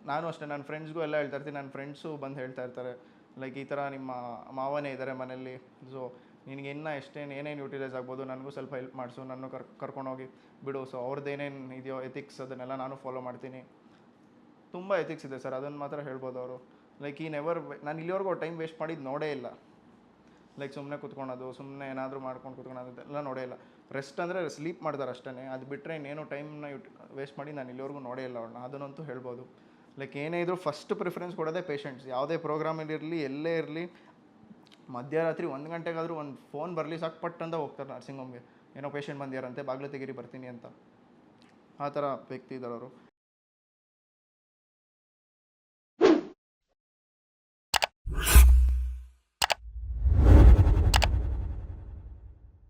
ನಾನು ಅಷ್ಟೇ ನನ್ನ ಫ್ರೆಂಡ್ಸ್ಗೂ ಎಲ್ಲ ಹೇಳ್ತಾ ಇರ್ತೀನಿ. ನನ್ನ ಫ್ರೆಂಡ್ಸು ಬಂದು ಹೇಳ್ತಾ ಇರ್ತಾರೆ. ಲೈಕ್ ಈ ಥರ ನಿಮ್ಮ ಮಾವನೇ ಇದ್ದಾರೆ ಮನೆಯಲ್ಲಿ. ಸೊ ನಿನಗೆ ಇನ್ನೂ ಎಷ್ಟೇನು, ಏನೇನು ಯೂಟಿಲೈಸ್ ಆಗ್ಬೋದು, ನನಗೂ ಸ್ವಲ್ಪ ಹೆಲ್ಪ್ ಮಾಡಿಸು ನನ್ನ ಕರ್, ಕರ್ಕೊಂಡೋಗಿ ಬಿಡು. ಸೊ ಅವ್ರದ್ದೇನೇನು ಇದೆಯೋ ಎಥಿಕ್ಸ್ ಅದನ್ನೆಲ್ಲ ನಾನು ಫಾಲೋ ಮಾಡ್ತೀನಿ. ತುಂಬ ಎಥಿಕ್ಸ್ ಇದೆ ಸರ್ ಅದನ್ನು ಮಾತ್ರ ಹೇಳ್ಬೋದು ಅವರು. ಲೈಕ್ ಈ ನೆವರ್ ನಾನು ಇಲ್ಲಿವರೆಗೂ ಟೈಮ್ ವೇಸ್ಟ್ ಮಾಡಿದ್ದು ನೋಡೇ ಇಲ್ಲ. ಲೈಕ್ ಸುಮ್ಮನೆ ಕುತ್ಕೊಳೋದು ಸುಮ್ಮನೆ ಏನಾದರೂ ಮಾಡ್ಕೊಂಡು ಕುತ್ಕೊಳೋದು ಎಲ್ಲ ನೋಡೇ ಇಲ್ಲ. ರೆಸ್ಟ್ ಅಂದರೆ ಸ್ಲೀಪ್ ಮಾಡ್ತಾರೆ ಅಷ್ಟೇ ಅದು ಬಿಟ್ಟರೆ ಇನ್ನೇನು ಟೈಮ್ನ ಯೂಟ್ ವೇಸ್ಟ್ ಮಾಡಿ ನಾನು ಇಲ್ಲಿವರೆಗೂ ನೋಡೇ ಇಲ್ಲ ಅವ್ರನ್ನ ಅದನ್ನಂತೂ ಹೇಳ್ಬೋದು. ಲೈಕ್ ಏನೇ ಇದ್ರೂ ಫಸ್ಟ್ ಪ್ರಿಫರೆನ್ಸ್ ಕೊಡೋದೇ ಪೇಷಂಟ್ಸ್ ಯಾವುದೇ ಪ್ರೋಗ್ರಾಮಲ್ಲಿ ಇರಲಿ, ಎಲ್ಲೇ ಇರಲಿ ಮಧ್ಯರಾತ್ರಿ ಒಂದು ಗಂಟೆಗಾದರೂ ಒಂದು ಫೋನ್ ಬರಲಿ ಸಾಕು ಪಟ್ ಅಂತ ಹೋಗ್ತಾರೆ ನರ್ಸಿಂಗ್ ಹೋಮ್ಗೆ. ಏನೋ ಪೇಷಂಟ್ ಬಂದಿರಂತೆ ಬಾಗಿಲು ತೆಗೀರಿ ಬರ್ತೀನಿ ಅಂತ. ಆ ಥರ ವ್ಯಕ್ತಿ ಇದ್ದಾರೆ ಅವರು.